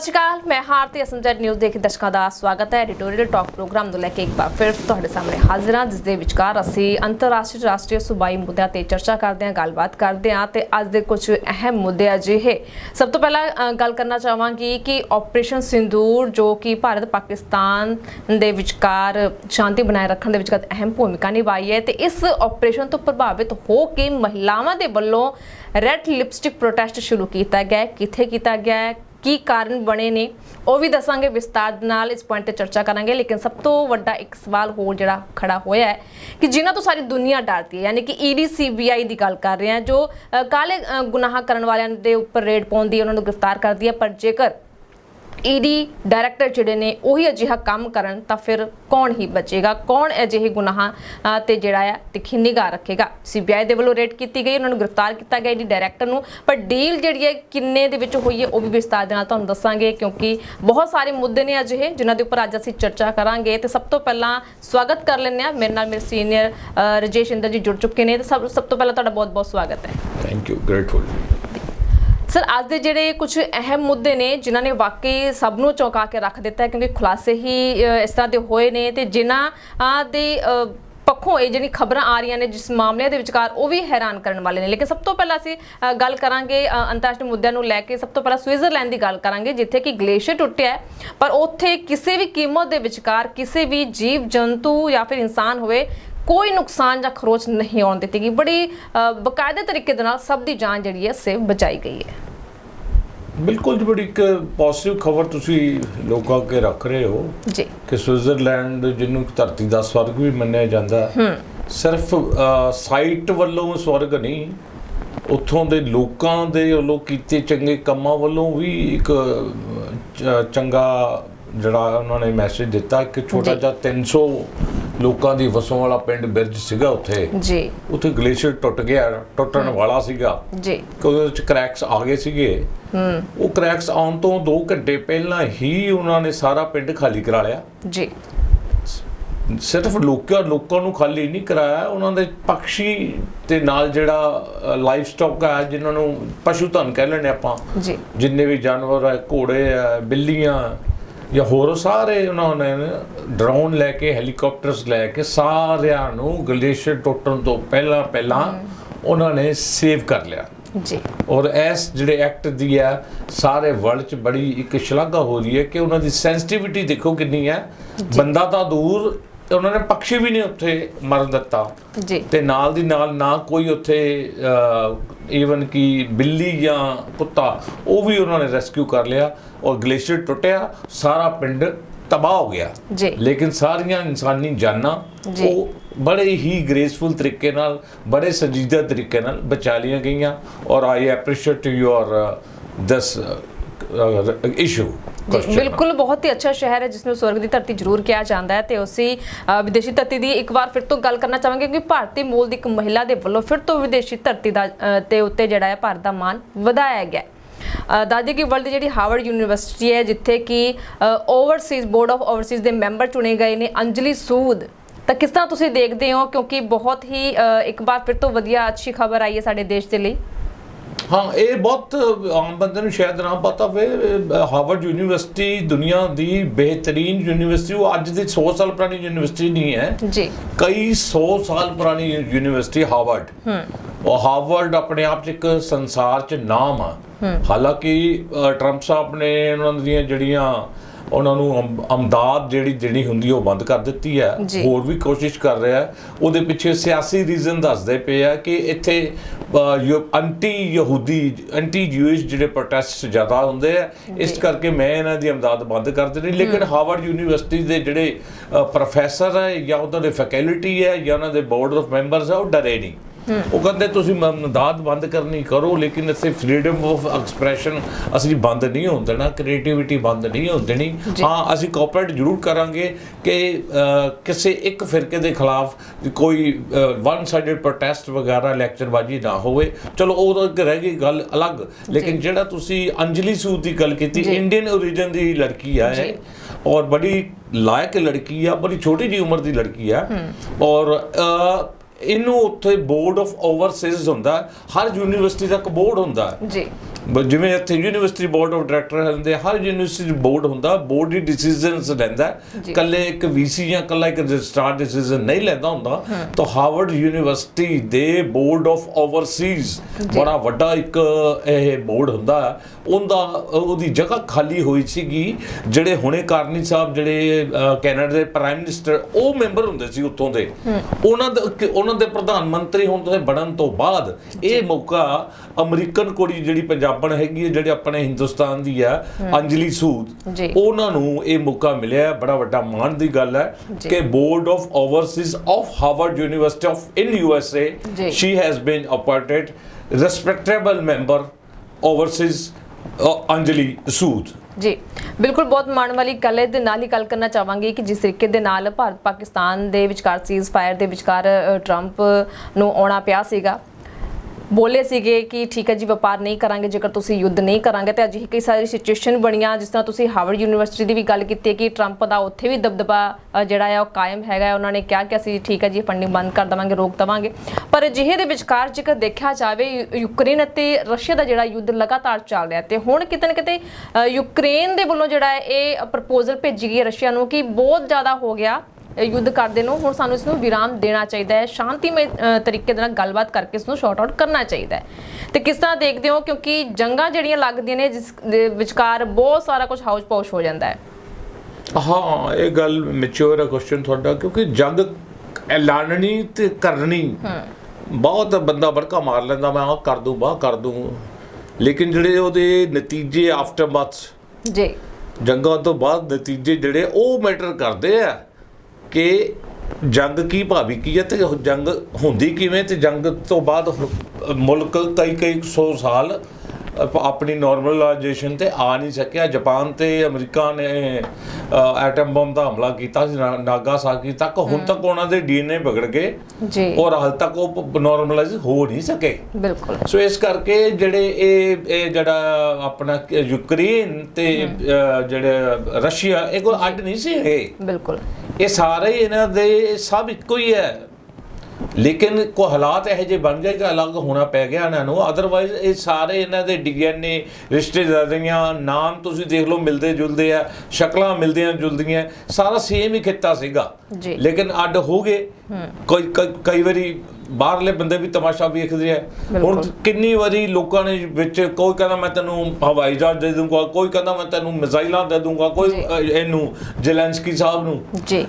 ਸਤਿ ਸ਼੍ਰੀ ਅਕਾਲ, ਮੈਂ ਹਾਰਤੀ ਅਸਮਝਟ ਨਿਊਜ਼ ਦੇਖ ਦਰਸ਼ਕਾਂ ਦਾ ਸਵਾਗਤ ਹੈ। ਐਡੀਟੋਰੀਅਲ ਟਾਕ ਪ੍ਰੋਗਰਾਮ ਨੂੰ ਲੈ ਕੇ ਇੱਕ ਵਾਰ ਫਿਰ ਤੁਹਾਡੇ ਸਾਹਮਣੇ ਹਾਜ਼ਰ ਹਾਂ, ਜਿਸ ਦੇ ਵਿਚਕਾਰ ਅਸੀਂ ਅੰਤਰਰਾਸ਼ਟਰੀ ਰਾਸ਼ਟਰੀ ਸੂਬਾਈ ਮੁੱਦਿਆਂ ਤੇ ਚਰਚਾ ਕਰਦੇ ਹਾਂ, ਗੱਲਬਾਤ ਕਰਦੇ ਹਾਂ ਤੇ ਅੱਜ ਦੇ ਕੁਝ ਅਹਿਮ ਮੁੱਦੇ ਅਜਿਹੇ। ਸਭ ਤੋਂ ਪਹਿਲਾਂ ਗੱਲ ਕਰਨਾ ਚਾਹਾਂਗੀ ਕਿ ਆਪਰੇਸ਼ਨ ਸਿੰਦੂਰ ਜੋ ਕਿ ਭਾਰਤ ਪਾਕਿਸਤਾਨ ਦੇ ਵਿਚਕਾਰ ਸ਼ਾਂਤੀ ਬਣਾਏ ਰੱਖਣ ਦੇ ਵਿਚਕਾਰ ਅਹਿਮ ਭੂਮਿਕਾ ਨਿਭਾਈ ਹੈ ਤੇ ਇਸ ਆਪਰੇਸ਼ਨ ਤੋਂ ਪ੍ਰਭਾਵਿਤ ਹੋ ਕੇ ਮਹਿਲਾਵਾਂ ਦੇ ਵੱਲੋਂ ਰੈੱਡ ਲਿਪਸਟਿਕ ਪ੍ਰੋਟੈਸਟ ਸ਼ੁਰੂ ਕੀਤਾ ਗਿਆ ਕਿੱਥੇ ਕੀਤਾ ਗਿਆ ਕੀ ਕਾਰਨ ਬਣੇ ਨੇ ਉਹ ਵੀ ਦੱਸਾਂਗੇ ਵਿਸਤਾਰ ਨਾਲ ਇਸ ਪੁਆਇੰਟ ਤੇ ਚਰਚਾ ਕਰਾਂਗੇ। ਲੇਕਿਨ ਸਭ ਤੋਂ ਵੱਡਾ ਇੱਕ ਸਵਾਲ ਹੋਰ ਜਿਹੜਾ ਖੜਾ ਹੋਇਆ ਹੈ ਕਿ ਜਿਨ੍ਹਾਂ ਤੋਂ ਸਾਰੀ ਦੁਨੀਆ ਡਰਦੀ ਹੈ ਯਾਨੀ ਕਿ E ਈਡੀ ਸੀਬੀਆਈ ਦੀ ਗੱਲ ਕਰ ਰਹੇ ਹਾਂ ਜੋ ਅ, ਕਾਲੇ ਗੁਨਾਹ ਕਰਨ ਵਾਲਿਆਂ ਦੇ ਉੱਪਰ ਰੇਡ ਪਾਉਂਦੀ ਹੈ ਉਹਨਾਂ ਨੂੰ ਗ੍ਰਿਫਤਾਰ ਕਰਦੀ ਹੈ ਪਰ ਜੇਕਰ ਈਡੀ ਡਾਇਰੈਕਟਰ ਜਿਹੜੇ ਨੇ ਉਹੀ ਅਜਿਹਾ ਕੰਮ ਕਰਨ ਤਾਂ ਫਿਰ ਕੌਣ ਹੀ ਬਚੇਗਾ? ਕੌਣ ਅਜਿਹੇ ਗੁਨਾਹਾਂ ਤੇ ਜਿਹੜਾ ਆ ਤਿੱਖੀ ਨਿਗਾਹ ਰੱਖੇਗਾ? ਸੀਬੀਆਈ ਦੇ ਵੱਲੋਂ ਰੇਟ ਕੀਤੀ ਗਈ, ਉਹਨਾਂ ਨੂੰ ਗ੍ਰਿਫਤਾਰ ਕੀਤਾ ਗਿਆ ਈਡੀ ਡਾਇਰੈਕਟਰ ਨੂੰ। ਪਰ ਡੀਲ ਜਿਹੜੀ ਹੈ, ਕਿੰਨੇ ਦੇ ਵਿੱਚ ਹੋਈ ਹੈ, ਉਹ ਵੀ ਵਿਸਤਾਰ ਦੇ ਨਾਲ ਤੁਹਾਨੂੰ ਦੱਸਾਂਗੇ, ਕਿਉਂਕਿ ਬਹੁਤ ਸਾਰੇ ਮੁੱਦੇ ਨੇ ਅਜਿਹੇ, ਜਿਨ੍ਹਾਂ ਦੇ ਉੱਪਰ ਅੱਜ ਅਸੀਂ ਚਰਚਾ ਕਰਾਂਗੇ। ਤੇ ਸਭ ਤੋਂ ਪਹਿਲਾਂ ਸਵਾਗਤ ਕਰ ਲੈਂਦੇ ਆ ਮੇਰੇ ਨਾਲ ਮੇਰੇ ਸੀਨੀਅਰ ਰਜੇਸ਼ ਇੰਦਰ ਜੀ ਜੁੜ ਚੁੱਕੇ ਨੇ। ਤੇ ਸਭ ਸਭ ਤੋਂ ਪਹਿਲਾਂ ਤੁਹਾਡਾ ਬਹੁਤ ਬਹੁਤ ਸਵਾਗਤ ਹੈ। ਥੈਂਕ ਯੂ ਗ੍ਰੇਟਫੁਲ ਸਰ, ਅੱਜ ਦੇ ਜਿਹੜੇ ਕੁਝ ਅਹਿਮ ਮੁੱਦੇ ਨੇ, ਜਿਨ੍ਹਾਂ ਨੇ ਵਾਕਈ ਸਭ ਨੂੰ ਚੌਂਕਾ ਕੇ ਰੱਖ ਦਿੱਤਾ ਹੈ, ਕਿਉਂਕਿ ਖੁਲਾਸੇ ਹੀ ਇਸ ਤਰ੍ਹਾਂ ਦੇ ਹੋਏ ਨੇ ਤੇ ਜਿਨ੍ਹਾਂ ਦੇ ਪੱਖੋਂ ਇਹ ਜਿਹੜੀ ਖਬਰਾਂ ਆ ਰਹੀਆਂ ਨੇ, ਜਿਸ ਮਾਮਲੇ ਦੇ ਵਿਚਕਾਰ ਉਹ ਵੀ ਹੈਰਾਨ ਕਰਨ ਵਾਲੇ ਨੇ। ਲੇਕਿਨ ਸਭ ਤੋਂ ਪਹਿਲਾਂ ਅਸੀਂ ਗੱਲ ਕਰਾਂਗੇ ਅੰਤਰਰਾਸ਼ਟਰੀ ਮੁੱਦਿਆਂ ਨੂੰ ਲੈ ਕੇ, ਸਭ ਤੋਂ ਪਹਿਲਾਂ ਸਵਿਟਜ਼ਰਲੈਂਡ ਦੀ ਗੱਲ ਕਰਾਂਗੇ, ਜਿੱਥੇ ਕਿ ਗਲੇਸ਼ੀਅਰ ਟੁੱਟਿਆ ਪਰ ਉੱਥੇ ਕਿਸੇ ਵੀ ਕੀਮਤ ਦੇ ਵਿਚਕਾਰ ਕਿਸੇ ਵੀ ਜੀਵ ਜੰਤੂ ਜਾਂ ਫਿਰ ਇਨਸਾਨ ਹੋਵੇ ਕੋਈ ਨੁਕਸਾਨ ਜਾਂ ਖਰੋਚ ਨਹੀਂ ਆਉਣ ਦਿੱਤੀ ਗਈ। ਬੜੀ ਬਕਾਇਦਾ ਤਰੀਕੇ ਦੇ ਨਾਲ ਸਭ ਦੀ ਜਾਨ ਜਿਹੜੀ ਹੈ ਸੇਵ ਬਚਾਈ ਗਈ ਹੈ। ਬਿਲਕੁਲ ਜੀ ਬੜੀ ਇੱਕ ਪੋਜ਼ਿਟਿਵ ਖਬਰ ਤੁਸੀਂ ਲੋਕਾਂ ਅੱਗੇ ਰੱਖ ਰਹੇ ਹੋ ਜੀ। ਕਿ ਸਵਿਟਜ਼ਰਲੈਂਡ ਜਿਹਨੂੰ ਧਰਤੀ ਦਾ ਸਵਰਗ ਵੀ ਮੰਨਿਆ ਜਾਂਦਾ ਹੈ ਸਿਰਫ ਸਾਈਟ ਵੱਲੋਂ ਸਵਰਗ ਨਹੀਂ ਉੱਥੋਂ ਦੇ ਲੋਕਾਂ ਦੇ ਵੱਲੋਂ ਕੀਤੇ ਚੰਗੇ ਕੰਮਾਂ ਵੱਲੋਂ ਵੀ ਇੱਕ ਚੰਗਾ ਜਿਹੜਾ ਉਹਨਾਂ ਨੇ ਮੈਸੇਜ ਦਿੱਤਾ ਕਿ ਛੋਟਾ। ਜਿਹਾ 300 ਲੋਕਾਂ ਦੀ ਵਸੋਂ ਵਾਲਾ ਪਿੰਡ ਬਿਰਜ ਸੀਗਾ ਉੱਥੇ। ਜੀ। ਉੱਥੇ ਗਲੇਸ਼ੀਅਰ ਟੁੱਟ ਗਿਆ ਟੁੱਟਣ ਵਾਲਾ ਸੀਗਾ। ਜੀ। ਉਹਦੇ ਵਿੱਚ ਕ੍ਰੈਕਸ ਆ ਗਏ ਸੀਗੇ। ਹੂੰ। ਉਹ ਕ੍ਰੈਕਸ ਆਉਣ ਤੋਂ 2 ਘੰਟੇ ਪਹਿਲਾਂ ਹੀ ਉਹਨਾਂ ਨੇ ਸਾਰਾ ਪਿੰਡ ਖਾਲੀ ਕਰਾ ਲਿਆ। ਜੀ। ਸਿਰਫ ਲੋਕਾਂ ਲੋਕਾਂ ਨੂੰ ਖਾਲੀ ਨਹੀਂ ਕਰਾਇਆ ਉਹਨਾਂ ਦੇ ਪੰਛੀ ਤੇ ਨਾਲ ਜਿਹੜਾ ਲਾਈਫ ਸਟਾਕ ਹੈ ਜਿਨ੍ਹਾਂ ਨੂੰ ਪਸ਼ੂ ਧਨ ਕਹਿ ਲੈਣੇ ਆਪਾਂ। ਜੀ। ਜਿੰਨੇ ਵੀ ਜਾਨਵਰ ਹੈ ਘੋੜੇ ਆ ਬਿੱਲੀਆਂ ਜਾਂ ਹੋਰ ਸਾਰੇ ਉਹਨਾਂ ਨੇ ਡਰੋਨ ਲੈ ਕੇ ਹੈਲੀਕਾਪਟਰਸ ਲੈ ਕੇ ਸਾਰਿਆਂ ਨੂੰ ਗਲੇਸ਼ੀਅਰ ਟੁੱਟਣ ਤੋਂ ਪਹਿਲਾਂ ਪਹਿਲਾਂ ਉਹਨਾਂ ਨੇ ਸੇਵ ਕਰ ਲਿਆ। ਜੀ। ਔਰ ਇਸ ਜਿਹੜੇ ਐਕਟ ਦੀ ਹੈ ਸਾਰੇ ਵਰਲਡ 'ਚ ਬੜੀ ਇੱਕ ਸ਼ਲਾਘਾ ਹੋ ਰਹੀ ਹੈ ਕਿ ਉਹਨਾਂ ਦੀ ਸੈਂਸਿਟੀਵਿਟੀ ਦੇਖੋ ਕਿੰਨੀ ਹੈ। ਬੰਦਾ ਤਾਂ ਦੂਰ ਉਹਨਾਂ ਨੇ ਪੰਛੀ ਵੀ ਨਹੀਂ ਉੱਥੇ ਮਰਨ ਦਿੱਤਾ। ਜੀ। ਤੇ ਨਾਲ ਦੀ ਨਾਲ ਨਾ ਕੋਈ ਉੱਥੇ ਈਵਨ ਕਿ ਬਿੱਲੀ ਜਾਂ ਕੁੱਤਾ ਉਹ ਵੀ ਉਹਨਾਂ ਨੇ ਰੈਸਕਿਊ ਕਰ ਲਿਆ ਔਰ ਗਲੇਸ਼ੀਅਰ ਟੁੱਟਿਆ ਸਾਰਾ ਪਿੰਡ ਤਬਾਹ ਹੋ ਗਿਆ। ਜੀ। ਲੇਕਿਨ ਸਾਰੀਆਂ ਇਨਸਾਨੀ ਜਾਨਾਂ। ਉਹ ਬੜੇ ਹੀ ਗ੍ਰੇਸਫੁਲ ਤਰੀਕੇ ਨਾਲ ਬੜੇ ਸੰਜੀਦਾ ਤਰੀਕੇ ਨਾਲ ਬਚਾ ਲਈਆਂ ਗਈਆਂ ਔਰ I appreciate your this issue ਜੀ ਬਿਲਕੁਲ ਬਹੁਤ ਹੀ ਅੱਛਾ ਸ਼ਹਿਰ ਹੈ ਜਿਸ ਨੂੰ ਸਵਰਗ ਦੀ ਧਰਤੀ ਜ਼ਰੂਰ ਕਿਹਾ ਜਾਂਦਾ ਹੈ ਤੇ ਉਸੇ ਵਿਦੇਸ਼ੀ ਧਰਤੀ ਦੀ ਇੱਕ ਵਾਰ ਫਿਰ ਤੋਂ ਗੱਲ ਕਰਨਾ ਚਾਹਾਂਗੇ ਕਿਉਂਕਿ ਭਾਰਤੀ ਮੂਲ ਦੀ ਇੱਕ ਮਹਿਲਾ ਦੇ ਵੱਲੋਂ ਫਿਰ ਤੋਂ ਵਿਦੇਸ਼ੀ ਧਰਤੀ ਦਾ ਅ, ਤੇ ਉੱਤੇ ਜਿਹੜਾ ਹੈ ਭਾਰਤ ਦਾ ਮਾਨ ਵਧਾਇਆ ਗਿਆ ਦਾਦੀ ਕੀ ਵਰਲਡ ਦੀ ਜਿਹੜੀ ਹਾਰਵਰਡ ਯੂਨੀਵਰਸਿਟੀ ਹੈ ਜਿੱਥੇ ਕਿ ਓਵਰਸੀਜ਼ ਬੋਰਡ ਆਫ ਓਵਰਸੀਜ਼ ਦੇ ਮੈਂਬਰ ਚੁਣੇ ਗਏ ਨੇ ਅੰਜਲੀ ਸੂਦ। ਤਾਂ ਕਿਸ ਤਰ੍ਹਾਂ ਤੁਸੀਂ ਦੇਖਦੇ ਹੋ? ਕਿਉਂਕਿ ਬਹੁਤ ਹੀ ਇੱਕ ਵਾਰ ਫਿਰ ਤੋਂ ਵਧੀਆ ਅੱਛੀ ਖਬਰ ਆਈ ਹੈ ਸਾਡੇ ਦੇਸ਼ ਦੇ ਲਈ। ਹਾਂ ਇਹ ਬਹੁਤ ਆਮ ਬੰਦੇ ਨੂੰ ਸ਼ਾਇਦ ਨਾ ਪਤਾ ਹੋਵੇ ਹਾਰਵਰਡ ਯੂਨੀਵਰਸਿਟੀ ਦੁਨੀਆ ਦੀ ਬਿਹਤਰੀਨ ਯੂਨੀਵਰਸਿਟੀ ਉਹ ਅੱਜ ਦੀ 100 ਸਾਲ ਪੁਰਾਣੀ ਯੂਨੀਵਰਸਿਟੀ ਨਹੀਂ ਹੈ। ਜੀ। ਕਈ 100 ਸਾਲ ਪੁਰਾਣੀ ਯੂਨੀਵਰਸਿਟੀ ਹਾਰਵਰਡ। ਹੂੰ। ਉਹ ਹਾਰਵਰਡ ਆਪਣੇ ਆਪ 'ਚ ਇੱਕ ਸੰਸਾਰ 'ਚ ਨਾਮ ਆ। ਹਾਲਾਂਕਿ ਟਰੰਪ ਸਾਹਿਬ ਨੇ ਉਹਨਾਂ ਦੀਆਂ ਜਿਹੜੀਆਂ ਉਹਨਾਂ ਨੂੰ ਅਮ- ਅਮਦਾਦ ਜਿਹੜੀ ਦੇਣੀ ਹੁੰਦੀ ਉਹ ਬੰਦ ਕਰ ਦਿੱਤੀ ਹੈ। ਹੋਰ ਵੀ ਕੋਸ਼ਿਸ਼ ਕਰ ਰਿਹਾ ਉਹਦੇ ਪਿੱਛੇ ਸਿਆਸੀ ਰੀਜ਼ਨ ਦੱਸਦੇ ਪਏ ਆ ਕਿ ਇੱਥੇ ਐਂਟੀ ਯਹੂਦੀ ਐਂਟੀ ਜੂਇਸ਼ ਜਿਹੜੇ ਪ੍ਰੋਟੈਸਟ ਜ਼ਿਆਦਾ ਹੁੰਦੇ ਆ ਇਸ। ਕਰਕੇ ਮੈਂ ਇਹਨਾਂ ਦੀ ਅਮਦਾਦ ਬੰਦ ਕਰ ਦੇਣੀ ਲੇਕਿਨ ਹਾਰਵਰਡ ਯੂਨੀਵਰਸਿਟੀ ਦੇ ਜਿਹੜੇ ਪ੍ਰੋਫੈਸਰ ਹੈ ਜਾਂ ਉਹਨਾਂ ਦੇ ਫੈਕਲਟੀ ਹੈ ਜਾਂ ਉਹਨਾਂ ਦੇ ਬੋਰਡ ਆਫ ਮੈਂਬਰਸ ਹੈ ਉਹ ਡਰੇ ਨਹੀਂ। ਉਹ ਕਹਿੰਦੇ ਤੁਸੀਂ ਮ- ਅਮਦਾਦ ਬੰਦ ਕਰਨੀ ਕਰੋ ਲੇਕਿਨ ਅਸੀਂ ਫਰੀडम ਆਫ ਐਕਸਪ੍ਰੈਸ਼ਨ ਅਸੀਂ ਬੰਦ ਨਹੀਂ ਹੋਣ ਦੇਣਾ ਕ੍ਰੀਏਟੀਵਿਟੀ ਬੰਦ ਨਹੀਂ ਹੋਣ ਦੇਣੀ। ਹਾਂ ਅਸੀਂ ਕੋਆਪਰੇਟ ਜ਼ਰੂਰ ਕਰਾਂਗੇ ਕਿ ਕਿਸੇ ਇੱਕ ਫਿਰਕੇ ਦੇ ਖਿਲਾਫ ਕੋਈ ਵਨ ਸਾਈਡਡ ਪ੍ਰੋਟੈਸਟ ਵਗੈਰਾ ਲੈਕਚਰਬਾਜੀ ਨਾ ਹੋਵੇ ਚਲੋ ਉਹ ਤਾਂ ਇੱਕ ਰਹਿ ਗਈ ਗੱਲ ਅਲੱਗ ਲੇਕਿਨ। ਜਿਹੜਾ ਤੁਸੀਂ ਅੰਜਲੀ ਸੂਦ ਦੀ ਗੱਲ ਕੀਤੀ। ਇੰਡੀਅਨ origin ਦੀ ਲੜਕੀ ਆ। ਇਹ ਔਰ ਬੜੀ ਲਾਇਕ ਲੜਕੀ ਆ ਬੜੀ ਛੋਟੀ ਜੀ ਉਮਰ ਦੀ ਲੜਕੀ ਆ ਔਰ ਇਹਨੂੰ ਉੱਥੇ ਬੋਰਡ ਆਫ ਓਵਰਸੀਜ਼ ਹੁੰਦਾ ਹਰ ਯੂਨੀਵਰਸਿਟੀ ਦਾ ਇੱਕ ਬੋਰਡ ਹੁੰਦਾ ਜੀ। ਜਿਵੇਂ ਇੱਥੇ ਯੂਨੀਵਰਸਿਟੀ ਬੋਰਡ ਆਫ ਡਾਇਰੈਕਟਰ ਹੁੰਦੇ ਹਰ ਯੂਨੀਵਰਸਿਟੀ ਬੋਰਡ ਹੁੰਦਾ ਬੋਰਡ ਹੀ ਡਿਸੀਜਨਸ ਲੈਂਦਾ। ਇਕੱਲੇ ਇੱਕ ਵੀਸੀ ਜਾਂ ਇਕੱਲਾ ਇੱਕ ਰਜਿਸਟਰਾਰ ਡਿਸੀਜਨ ਨਹੀਂ ਲੈਂਦਾ ਹੁੰਦਾ। ਤਾਂ ਹਾਰਵਰਡ ਯੂਨੀਵਰਸਿਟੀ ਦੇ ਬੋਰਡ ਆਫ ਓਵਰਸੀਜ਼ ਬੜਾ ਵੱਡਾ ਇੱਕ ਇਹ ਬੋਰਡ ਹੁੰਦਾ। ਉਹਦਾ ਉਹਦੀ ਜਗ੍ਹਾ ਖਾਲੀ ਹੋਈ ਸੀਗੀ। ਜਿਹੜੇ ਹੁਣੇ ਕਾਰਨੀ ਸਾਹਿਬ ਜਿਹੜੇ ਕੈਨੇਡਾ ਦੇ ਪ੍ਰਾਈਮ ਮਿਨਿਸਟਰ ਉਹ ਮੈਂਬਰ ਹੁੰਦੇ ਸੀ ਉੱਥੋਂ ਦੇ। ਉਹਨਾਂ ਦੇ ਉਹਨਾਂ ਦੇ ਪ੍ਰਧਾਨ ਮੰਤਰੀ ਹੁਣ ਤੋਂ ਬਣਨ ਤੋਂ ਬਾਅਦ ਇਹ ਮੌਕਾ ਅਮਰੀਕਨ ਕੁੜੀ ਜਿਹੜੀ ਪੰਜਾਬਣ ਹੈਗੀ ਹੈ ਜਿਹੜੇ ਆਪਣੇ ਹਿੰਦੁਸਤਾਨ ਦੀ ਆ ਅੰਜਲੀ ਸੂਦ। ਉਹਨਾਂ ਨੂੰ ਇਹ ਮੌਕਾ ਮਿਲਿਆ ਬੜਾ ਵੱਡਾ ਮਾਣ ਦੀ ਗੱਲ ਹੈ। ਕਿ board of overseas of Harvard University of in USA ਜੀ। she has been appointed respectable member overseas uh, Anjali Sood ji ਬਿਲਕੁਲ ਬਹੁਤ ਮਾਣ ਵਾਲੀ ਗੱਲ ਹੈ ਦੇ ਨਾਲ ਹੀ ਗੱਲ ਕਰਨਾ ਚਾਹਾਂਗੀ ਕਿ ਜਿਸ ਤਰੀਕੇ ਦੇ ਨਾਲ ਭਾਰਤ ਪਾਕਿਸਤਾਨ ਦੇ ਵਿਚਕਾਰ ਸੀਜ਼ ਫਾਇਰ ਦੇ ਵਿਚਕਾਰ ਟਰੰਪ ਨੂੰ ਆਉਣਾ ਪਿਆ ਸੀਗਾ ਬੋਲੇ ਸੀਗੇ ਕਿ ਠੀਕ ਹੈ ਜੀ, ਵਪਾਰ ਨਹੀਂ ਕਰਾਂਗੇ, ਜੇਕਰ ਤੁਸੀਂ ਯੁੱਧ ਨਹੀਂ ਕਰਾਂਗੇ, ਤੇ ਅਜਿਹੀ ਕਈ ਸਾਰੀ ਸਿਚੁਏਸ਼ਨ ਬਣੀਆਂ, ਜਿਸ ਤਰ੍ਹਾਂ ਤੁਸੀਂ ਹਾਰਵਰਡ ਯੂਨੀਵਰਸਿਟੀ ਦੀ ਵੀ ਗੱਲ ਕੀਤੀ ਹੈ ਕਿ ਟਰੰਪ ਦਾ ਉੱਥੇ ਵੀ ਦਬਦਬਾ ਜਿਹੜਾ ਹੈ ਉਹ ਕਾਇਮ ਹੈਗਾ ਉਹਨਾਂ ਨੇ ਕਿਹਾ ਕਿ ਅਸੀਂ ਠੀਕ ਹੈ ਜੀ ਫੰਡਿੰਗ ਬੰਦ ਕਰ ਦੇਵਾਂਗੇ, ਰੋਕ ਦੇਵਾਂਗੇ। ਪਰ ਅਜਿਹੇ ਦੇ ਵਿਚਕਾਰ ਜੇਕਰ ਦੇਖਿਆ ਜਾਵੇ, ਯੂ- ਯੂਕਰੇਨ ਅਤੇ ਰਸ਼ੀਆ ਦਾ ਜਿਹੜਾ ਯੁੱਧ ਲਗਾਤਾਰ ਚੱਲ ਰਿਹਾ ਤੇ ਹੁਣ ਕਿਤੇ ਨਾ ਕਿਤੇ ਯੂਕਰੇਨ ਦੇ ਵੱਲੋਂ ਜਿਹੜਾ ਹੈ, ਇਹ ਪ੍ਰਪੋਜ਼ਲ ਭੇਜੀ ਗਈ ਹੈ ਰਸ਼ੀਆ ਨੂੰ ਕਿ ਬਹੁਤ ਜ਼ਿਆਦਾ ਹੋ ਗਿਆ ਯੁੱਧ ਕਰਦੇ ਨੂੰ ਹੁਣ ਸਾਨੂੰ ਇਸ ਨੂੰ ਵਿਰਾਮ ਦੇਣਾ ਚਾਹੀਦਾ ਹੈ ਸ਼ਾਂਤੀਮਈ ਤਰੀਕੇ ਦੇ ਨਾਲ ਗੱਲਬਾਤ ਕਰਕੇ ਇਸ ਨੂੰ ਸ਼ਾਰਟ ਆਊਟ ਕਰਨਾ ਚਾਹੀਦਾ ਹੈ। ਤੇ ਕਿਸ ਤਰ੍ਹਾਂ ਦੇਖਦੇ ਹੋ? ਕਿਉਂਕਿ ਜੰਗਾਂ ਜਿਹੜੀਆਂ ਲੱਗਦੀਆਂ ਨੇ ਜਿਸ ਦੇ ਵਿਚਕਾਰ ਬਹੁਤ ਸਾਰਾ ਕੁਝ ਹਾਊਸ ਪੌਸ਼ ਹੋ ਜਾਂਦਾ ਹੈ। ਹਾਂ ਇਹ ਗੱਲ ਮੈਚੁਰ ਹੈ ਕੁਐਸਚਨ ਤੁਹਾਡਾ ਕਿਉਂਕਿ ਜੰਗ ਐਲਾਨਣੀ ਤੇ ਕਰਨੀ। ਬਹੁਤ ਬੰਦਾ ਬੜਕਾ ਮਾਰ ਲੈਂਦਾ ਮੈਂ ਆਹ ਕਰ ਦੂੰ ਬਾਹ ਕਰ ਦੂੰ। ਲੇਕਿਨ ਜਿਹੜੇ ਉਹਦੇ ਨਤੀਜੇ ਆਫਟਰਮੈਥ ਜੀ। ਜੰਗਾਂ ਤੋਂ ਬਾਅਦ ਨਤੀਜੇ ਜਿਹੜੇ ਉਹ ਮੈਟਰ ਕਰਦੇ ਆ। ਕਿ ਜੰਗ ਕੀ ਭਾਵੀ ਕੀ ਹੈ ਤੇ ਜੰਗ ਹੁੰਦੀ ਕਿਵੇਂ ਤੇ ਜੰਗ ਤੋਂ ਬਾਅਦ ਹੁ- ਮੁਲਕ ਕਈ ਕਈ ਸੌ ਸਾਲ ਆਪਣੀ ਨਾਰਮਲਾਈਜੇਸ਼ਨ ਤੇ ਆ ਨਹੀਂ ਸਕਿਆ। ਜਾਪਾਨ ਤੇ ਅਮਰੀਕਾ ਨੇ ਐਟਮ ਬੰਬ ਦਾ ਹਮਲਾ ਕੀਤਾ ਸੀ ਨਾਗਾਸਾਕੀ ਤੱਕ। ਹੁਣ ਤੱਕ ਉਹਨਾਂ ਦੇ ਡੀਐਨਏ ਵਿਗੜ ਗਏ। ਜੀ। ਔਰ ਹਾਲ ਤੱਕ ਉਹ ਨਾਰਮਲਾਈਜ਼ ਹੋ ਨਹੀਂ ਸਕੇ। ਬਿਲਕੁਲ। ਸੋ ਇਸ ਕਰਕੇ ਜਿਹੜੇ ਇਹ ਇਹ ਜਿਹੜਾ ਆਪਣਾ ਯੂਕਰੇਨ ਤੇ ਜਿਹੜੇ ਰਸ਼ੀਆ ਇਹ ਕੋਈ ਅੱਡ ਨਹੀਂ ਸੀ ਇਹ। ਬਿਲਕੁਲ। ਇਹ ਸਾਰੇ ਇਹਨਾਂ ਦੇ ਸਭ ਇੱਕੋ ਹੀ ਹੈ। ਲੇਕਿਨ ਕੋ ਹਾਲਾਤ ਇਹੋ ਜਿਹੇ ਬਣ ਗਏ ਕਿ ਅਲੱਗ ਹੋਣਾ ਪੈ ਗਿਆ ਇਹਨਾਂ ਨੂੰ। ਅਦਰਵਾਈਜ਼ ਇਹ ਸਾਰੇ ਇਹਨਾਂ ਦੇ ਡੀਐਨਏ ਰਿਸ਼ਤੇਦਾਰੀਆਂ ਨਾਮ ਤੁਸੀਂ ਦੇਖ ਲਓ ਮਿਲਦੇ ਜੁਲਦੇ ਆ ਸ਼ਕਲਾਂ ਮਿਲਦੀਆਂ ਜੁਲਦੀਆਂ ਸਾਰਾ ਸੇਮ ਹੀ ਖਿੱਤਾ ਸੀਗਾ। ਜੀ। ਲੇਕਿਨ ਅੱਡ ਹੋ ਗਏ। ਕਈ ਵਾਰੀ ਬਾਹਰਲੇ ਬੰਦੇ ਵੀ ਤਮਾਸ਼ਾ ਵੇਖਦੇ ਆ। ਹੁਣ। ਕਿੰਨੀ ਵਾਰੀ ਲੋਕਾਂ ਨੇ ਵਿੱਚ ਕੋਈ ਕਹਿੰਦਾ ਮੈਂ ਤੈਨੂੰ ਹਵਾਈ ਜਹਾਜ਼ ਦੇ ਦੂੰਗਾ ਕੋਈ ਕਹਿੰਦਾ ਮੈਂ ਤੈਨੂੰ ਮਿਜ਼ਾਈਲਾਂ ਦੇ ਦੂੰਗਾ ਕੋਈ ਇਹਨੂੰ ਜ਼ੈਲੈਂਸਕੀ ਸਾਹਿਬ ਨੂੰ। ਜੀ।